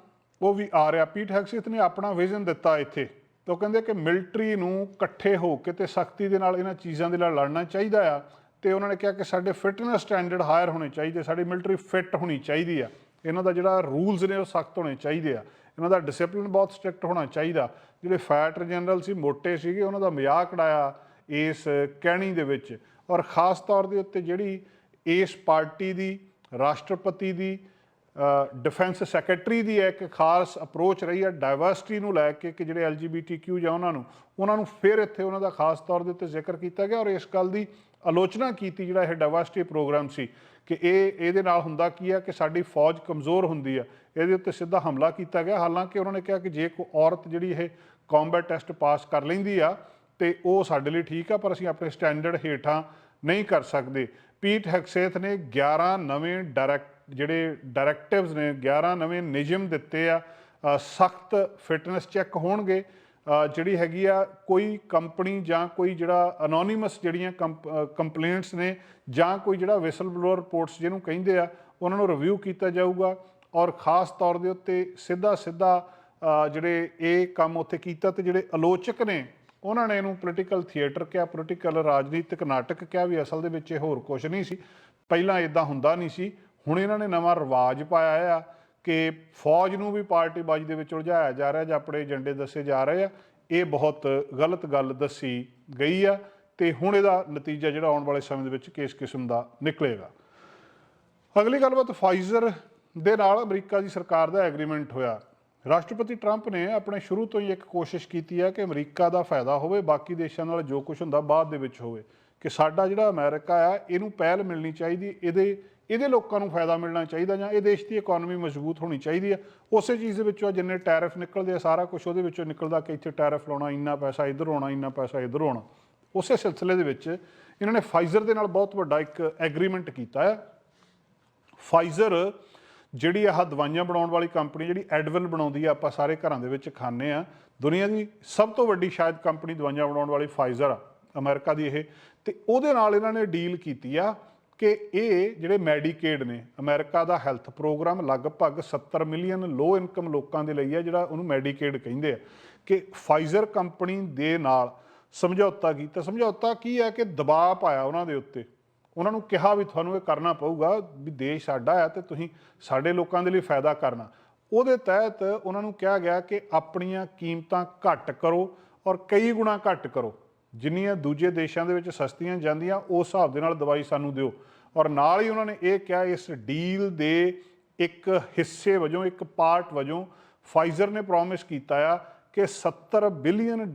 ਉਹ ਵੀ ਆ ਰਿਹਾ। ਪੀਟ ਹੈਕਸਿਥ ਨੇ ਆਪਣਾ ਵਿਜ਼ਨ ਦਿੱਤਾ ਇੱਥੇ। ਤਾਂ ਉਹ ਕਹਿੰਦੇ ਕਿ ਮਿਲਟਰੀ ਨੂੰ ਇਕੱਠੇ ਹੋ ਕੇ ਤੇ ਸਖਤੀ ਦੇ ਨਾਲ ਇਹਨਾਂ ਚੀਜ਼ਾਂ ਦੇ ਨਾਲ ਲੜਨਾ ਚਾਹੀਦਾ ਆ। ਤੇ ਉਹਨਾਂ ਨੇ ਕਿਹਾ ਕਿ ਸਾਡੇ ਫਿਟਨੈਸ ਸਟੈਂਡਰਡ ਹਾਇਰ ਹੋਣੇ ਚਾਹੀਦੇ, ਸਾਡੀ ਮਿਲਟਰੀ ਫਿੱਟ ਹੋਣੀ ਚਾਹੀਦੀ ਆ। ਇਹਨਾਂ ਦਾ ਜਿਹੜਾ ਰੂਲਸ ਨੇ ਉਹ ਸਖਤ ਹੋਣੇ ਚਾਹੀਦੇ ਆ। ਇਹਨਾਂ ਦਾ ਡਿਸਪਲਿਨ ਬਹੁਤ ਸਟ੍ਰਿਕਟ ਹੋਣਾ ਚਾਹੀਦਾ। ਜਿਹੜੇ ਫੈਟ ਜਨਰਲ ਸੀ, ਮੋਟੇ ਸੀਗੇ, ਉਹਨਾਂ ਦਾ ਮਜ਼ਾਕ ਉਡਾਇਆ ਇਸ ਕਹਿਣੀ ਦੇ ਵਿੱਚ। ਔਰ ਖਾਸ ਤੌਰ ਦੇ ਉੱਤੇ ਜਿਹੜੀ ਇਸ ਪਾਰਟੀ ਦੀ, ਰਾਸ਼ਟਰਪਤੀ ਦੀ ਡਿਫੈਂਸ ਸੈਕਟਰੀ ਦੀ ਇੱਕ ਖਾਸ ਅਪਰੋਚ ਰਹੀ ਹੈ ਡਾਈਵਰਸਿਟੀ ਨੂੰ ਲੈ ਕੇ ਕਿ ਜਿਹੜੇ ਐਲਜੀਬੀਟੀਕਿਊ ਜਾਂ ਉਹਨਾਂ ਨੂੰ ਉਹਨਾਂ ਨੂੰ ਫਿਰ ਇੱਥੇ ਉਹਨਾਂ ਦਾ ਖਾਸ ਤੌਰ ਦੇ ਉੱਤੇ ਜ਼ਿਕਰ ਕੀਤਾ ਗਿਆ। ਔਰ ਇਸ ਗੱਲ ਦੀ ਆਲੋਚਨਾ ਕੀਤੀ, ਜਿਹੜਾ ਇਹ ਡਾਈਵਰਸਿਟੀ ਪ੍ਰੋਗਰਾਮ ਸੀ, ਕਿ ਇਹ, ਇਹਦੇ ਨਾਲ ਹੁੰਦਾ ਕੀ ਹੈ ਕਿ ਸਾਡੀ ਫੌਜ ਕਮਜ਼ੋਰ ਹੁੰਦੀ ਆ। ਇਹਦੇ ਉੱਤੇ ਸਿੱਧਾ ਹਮਲਾ ਕੀਤਾ ਗਿਆ। ਹਾਲਾਂਕਿ ਉਹਨਾਂ ਨੇ ਕਿਹਾ ਕਿ ਜੇ ਕੋਈ ਔਰਤ ਜਿਹੜੀ ਇਹ ਕੰਬੈਟ ਟੈਸਟ ਪਾਸ ਕਰ ਲੈਂਦੀ ਆ, ਤੇ ਉਹ ਸਾਡੇ ਲਈ ਠੀਕ ਆ, ਪਰ ਅਸੀਂ ਆਪਣੇ ਸਟੈਂਡਰਡ ਹੇਠਾਂ ਨਹੀਂ ਕਰ ਸਕਦੇ। ਪੀਟ ਹੈਕਸੇਥ ਨੇ 11 ਨਵੇਂ ਡਾਇਰੈਕਟ ਜਿਹੜੇ ਡਾਇਰੈਕਟਿਵਸ ਨੇ 11 ਨਵੇਂ ਨਿਯਮ ਦਿੱਤੇ ਆ ਸਖਤ ਫਿਟਨੈਸ ਚੈੱਕ ਹੋਣਗੇ। ਜਿਹੜੀ ਹੈਗੀ ਆ ਕੋਈ ਕੰਪਨੀ ਜਾਂ ਕੋਈ ਜਿਹੜਾ ਅਨੋਨਿਮਸ ਜਿਹੜੀਆਂ ਕੰਪਲੇਂਟਸ ਨੇ ਜਾਂ ਕੋਈ ਜਿਹੜਾ ਵਿਸਲ ਬਲੋਅਰ ਰਿਪੋਰਟਸ ਜਿਹਨੂੰ ਕਹਿੰਦੇ ਆ, ਉਹਨਾਂ ਨੂੰ ਰਿਵਿਊ ਕੀਤਾ ਜਾਊਗਾ ਔਰ ਖਾਸ ਤੌਰ ਦੇ ਉੱਤੇ ਸਿੱਧਾ ਸਿੱਧਾ ਜਿਹੜੇ ਇਹ ਕੰਮ ਉੱਥੇ ਕੀਤਾ ਤੇ ਜਿਹੜੇ ਆਲੋਚਕ ਨੇ, ਉਹਨਾਂ ਨੇ ਇਹਨੂੰ ਪੋਲੀਟੀਕਲ ਥੀਏਟਰ ਕਿਹਾ ਪੋਲੀਟੀਕਲ ਰਾਜਨੀਤਿਕ ਨਾਟਕ ਕਿਹਾ ਵੀ ਅਸਲ ਦੇ ਵਿੱਚ ਇਹ ਹੋਰ ਕੁਝ ਨਹੀਂ ਸੀ। ਪਹਿਲਾਂ ਇਦਾਂ ਹੁੰਦਾ ਨਹੀਂ ਸੀ। ਹੁਣ ਇਹਨਾਂ ਨੇ ਨਵਾਂ ਰਿਵਾਜ ਪਾਇਆ ਆ ਕਿ ਫੌਜ ਨੂੰ ਵੀ ਪਾਰਟੀਬਾਜ਼ੀ ਦੇ ਵਿੱਚ ਉਲਝਾਇਆ ਜਾ ਰਿਹਾ ਜਾਂ ਆਪਣੇ ਏਜੰਡੇ ਦੱਸੇ ਜਾ ਰਹੇ ਆ, ਇਹ ਬਹੁਤ ਗਲਤ ਗੱਲ ਦੱਸੀ ਗਈ ਆ ਤੇ ਹੁਣ ਇਹਦਾ ਨਤੀਜਾ ਜਿਹੜਾ ਆਉਣ ਵਾਲੇ ਸਮੇਂ ਦੇ ਵਿੱਚ ਕਿਸ ਕਿਸਮ ਦਾ ਨਿਕਲੇਗਾ। ਅਗਲੀ ਗੱਲਬਾਤ ਫਾਈਜ਼ਰ ਦੇ ਨਾਲ ਅਮਰੀਕਾ ਦੀ ਸਰਕਾਰ ਦਾ ਐਗਰੀਮੈਂਟ ਹੋਇਆ। ਰਾਸ਼ਟਰਪਤੀ ਟਰੰਪ ਨੇ ਆਪਣੇ ਸ਼ੁਰੂ ਤੋਂ ਹੀ ਇੱਕ ਕੋਸ਼ਿਸ਼ ਕੀਤੀ ਹੈ ਕਿ ਅਮਰੀਕਾ ਦਾ ਫਾਇਦਾ ਹੋਵੇ, ਬਾਕੀ ਦੇਸ਼ਾਂ ਨਾਲ ਜੋ ਕੁਝ ਹੁੰਦਾ ਬਾਅਦ ਦੇ ਵਿੱਚ ਹੋਵੇ ਕਿ ਸਾਡਾ ਜਿਹੜਾ ਅਮਰੀਕਾ ਆ, ਇਹਨੂੰ ਪਹਿਲ ਮਿਲਣੀ ਚਾਹੀਦੀ, ਇਹਦੇ ਇਹਦੇ ਲੋਕਾਂ ਨੂੰ ਫਾਇਦਾ ਮਿਲਣਾ ਚਾਹੀਦਾ ਜਾਂ ਇਹ ਦੇਸ਼ ਦੀ ਇਕਨੋਮੀ ਮਜ਼ਬੂਤ ਹੋਣੀ ਚਾਹੀਦੀ ਹੈ। ਉਸੇ ਚੀਜ਼ ਦੇ ਵਿੱਚੋਂ ਜਿੰਨੇ ਟੈਰਿਫ ਨਿਕਲਦੇ ਆ, ਸਾਰਾ ਕੁਝ ਉਹਦੇ ਵਿੱਚੋਂ ਨਿਕਲਦਾ ਕਿ ਇੱਥੇ ਟੈਰਿਫ ਲਾਉਣਾ, ਇੰਨਾ ਪੈਸਾ ਇੱਧਰ ਆਉਣਾ, ਇੰਨਾ ਪੈਸਾ ਇੱਧਰ ਆਉਣਾ। ਉਸੇ ਸਿਲਸਿਲੇ ਦੇ ਵਿੱਚ ਇਹਨਾਂ ਨੇ ਫਾਈਜ਼ਰ ਦੇ ਨਾਲ ਬਹੁਤ ਵੱਡਾ ਇੱਕ ਐਗਰੀਮੈਂਟ ਕੀਤਾ ਹੈ। ਫਾਈਜ਼ਰ ਜਿਹੜੀ ਆਹ ਦਵਾਈਆਂ ਬਣਾਉਣ ਵਾਲੀ ਕੰਪਨੀ ਜਿਹੜੀ ਐਡਵਿਲ ਬਣਾਉਂਦੀ ਆ, ਆਪਾਂ ਸਾਰੇ ਘਰਾਂ ਦੇ ਵਿੱਚ ਖਾਂਦੇ ਆ। ਦੁਨੀਆ ਦੀ ਸਭ ਤੋਂ ਵੱਡੀ ਸ਼ਾਇਦ ਕੰਪਨੀ ਦਵਾਈਆਂ ਬਣਾਉਣ ਵਾਲੀ ਫਾਈਜ਼ਰ ਆ, ਅਮਰੀਕਾ ਦੀ ਇਹ। ਤੇ ਉਹਦੇ ਨਾਲ ਇਹਨਾਂ ਨੇ ਡੀਲ ਕੀਤੀ ਆ ਕਿ ਇਹ ਜਿਹੜੇ ਮੈਡੀਕੇਡ ਨੇ, ਅਮਰੀਕਾ ਦਾ ਹੈਲਥ ਪ੍ਰੋਗਰਾਮ ਲਗਭਗ 70 ਮਿਲੀਅਨ ਲੋ ਇਨਕਮ ਲੋਕਾਂ ਦੇ ਲਈ ਹੈ, ਜਿਹੜਾ ਉਹਨੂੰ ਮੈਡੀਕੇਡ ਕਹਿੰਦੇ ਆ। ਕਿ ਫਾਈਜ਼ਰ ਕੰਪਨੀ ਦੇ ਨਾਲ ਸਮਝੌਤਾ ਕੀਤਾ। ਸਮਝੌਤਾ ਕੀ ਹੈ ਕਿ ਦਬਾਅ ਪਾਇਆ ਉਹਨਾਂ ਦੇ ਉੱਤੇ। ਉਹਨਾਂ ਨੂੰ ਕਿਹਾ ਵੀ ਤੁਹਾਨੂੰ ਇਹ ਕਰਨਾ ਪਊਗਾ ਵੀ ਦੇਸ਼ ਸਾਡਾ ਹੈ ਤੇ ਤੁਸੀਂ ਸਾਡੇ ਲੋਕਾਂ ਦੇ ਲਈ ਫਾਇਦਾ ਕਰਨਾ। ਉਹਦੇ ਤਹਿਤ ਉਹਨਾਂ ਨੂੰ ਕਿਹਾ ਗਿਆ ਕਿ ਆਪਣੀਆਂ ਕੀਮਤਾਂ ਘੱਟ ਕਰੋ ਔਰ ਕਈ ਗੁਣਾ ਘੱਟ ਕਰੋ। ਜਿੰਨੀਆਂ ਦੂਜੇ ਦੇਸ਼ਾਂ ਦੇ ਵਿੱਚ ਸਸਤੀਆਂ ਜਾਂਦੀਆਂ, ਉਸ ਹਿਸਾਬ ਦੇ ਨਾਲ ਦਵਾਈ ਸਾਨੂੰ ਦਿਓ। ਔਰ ਨਾਲ ਹੀ ਉਹਨਾਂ ਨੇ ਇਹ ਕਿਹਾ, ਇਸ ਡੀਲ ਦੇ ਇੱਕ ਹਿੱਸੇ ਵਜੋਂ, ਇੱਕ ਪਾਰਟ ਵਜੋਂ ਫਾਈਜ਼ਰ ਨੇ ਪ੍ਰੋਮਿਸ ਕੀਤਾ ਆ ਕਿ 70 ਬਿਲੀਅਨ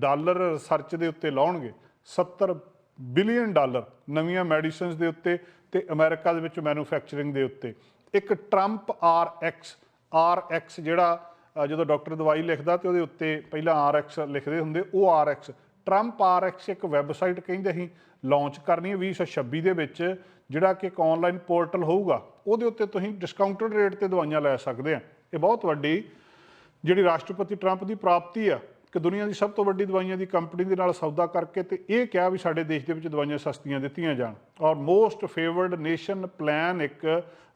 ਡਾਲਰ ਰਿਸਰਚ ਦੇ ਉੱਤੇ ਲਾਉਣਗੇ। 70 ਬਿਲੀਅਨ ਡਾਲਰ ਨਵੀਆਂ ਮੈਡੀਸਿਨਸ ਦੇ ਉੱਤੇ ਤੇ ਅਮਰੀਕਾ ਦੇ ਵਿੱਚ ਮੈਨੂਫੈਕਚਰਿੰਗ ਦੇ ਉੱਤੇ। ਇੱਕ ਟਰੰਪ RX RX ਜਿਹੜਾ ਜਦੋਂ ਡਾਕਟਰ ਦਵਾਈ ਲਿਖਦਾ ਤੇ ਉਹਦੇ ਉੱਤੇ ਪਹਿਲਾਂ RX ਲਿਖਦੇ ਹੁੰਦੇ, ਉਹ RX ਟਰੰਪ RX ਇੱਕ ਵੈਬਸਾਈਟ ਕਹਿੰਦੇ ਅਸੀਂ ਲਾਂਚ ਕਰਨੀ ਹੈ 2026 ਦੇ ਵਿੱਚ, ਜਿਹੜਾ ਕਿ ਇੱਕ ਆਨਲਾਈਨ ਪੋਰਟਲ ਹੋਊਗਾ, ਉਹਦੇ ਉੱਤੇ ਤੁਸੀਂ ਡਿਸਕਾਊਂਟਡ ਰੇਟ ਤੇ ਦਵਾਈਆਂ ਲੈ ਸਕਦੇ ਆ। ਇਹ ਬਹੁਤ ਵੱਡੀ ਜਿਹੜੀ ਰਾਸ਼ਟਰਪਤੀ ਟਰੰਪ ਦੀ ਪ੍ਰਾਪਤੀ ਆ, ਕਿ ਦੁਨੀਆ ਦੀ ਸਭ ਤੋਂ ਵੱਡੀ ਦਵਾਈਆਂ ਦੀ ਕੰਪਨੀ ਦੇ ਨਾਲ ਸੌਦਾ ਕਰਕੇ ਤੇ ਇਹ ਕਿਹਾ ਵੀ ਸਾਡੇ ਦੇਸ਼ ਦੇ ਵਿੱਚ ਦਵਾਈਆਂ ਸਸਤੀਆਂ ਦਿੱਤੀਆਂ ਜਾਣ। ਔਰ ਮੋਸਟ ਫੇਵਰਡ ਨੇਸ਼ਨ ਪਲਾਨ ਇੱਕ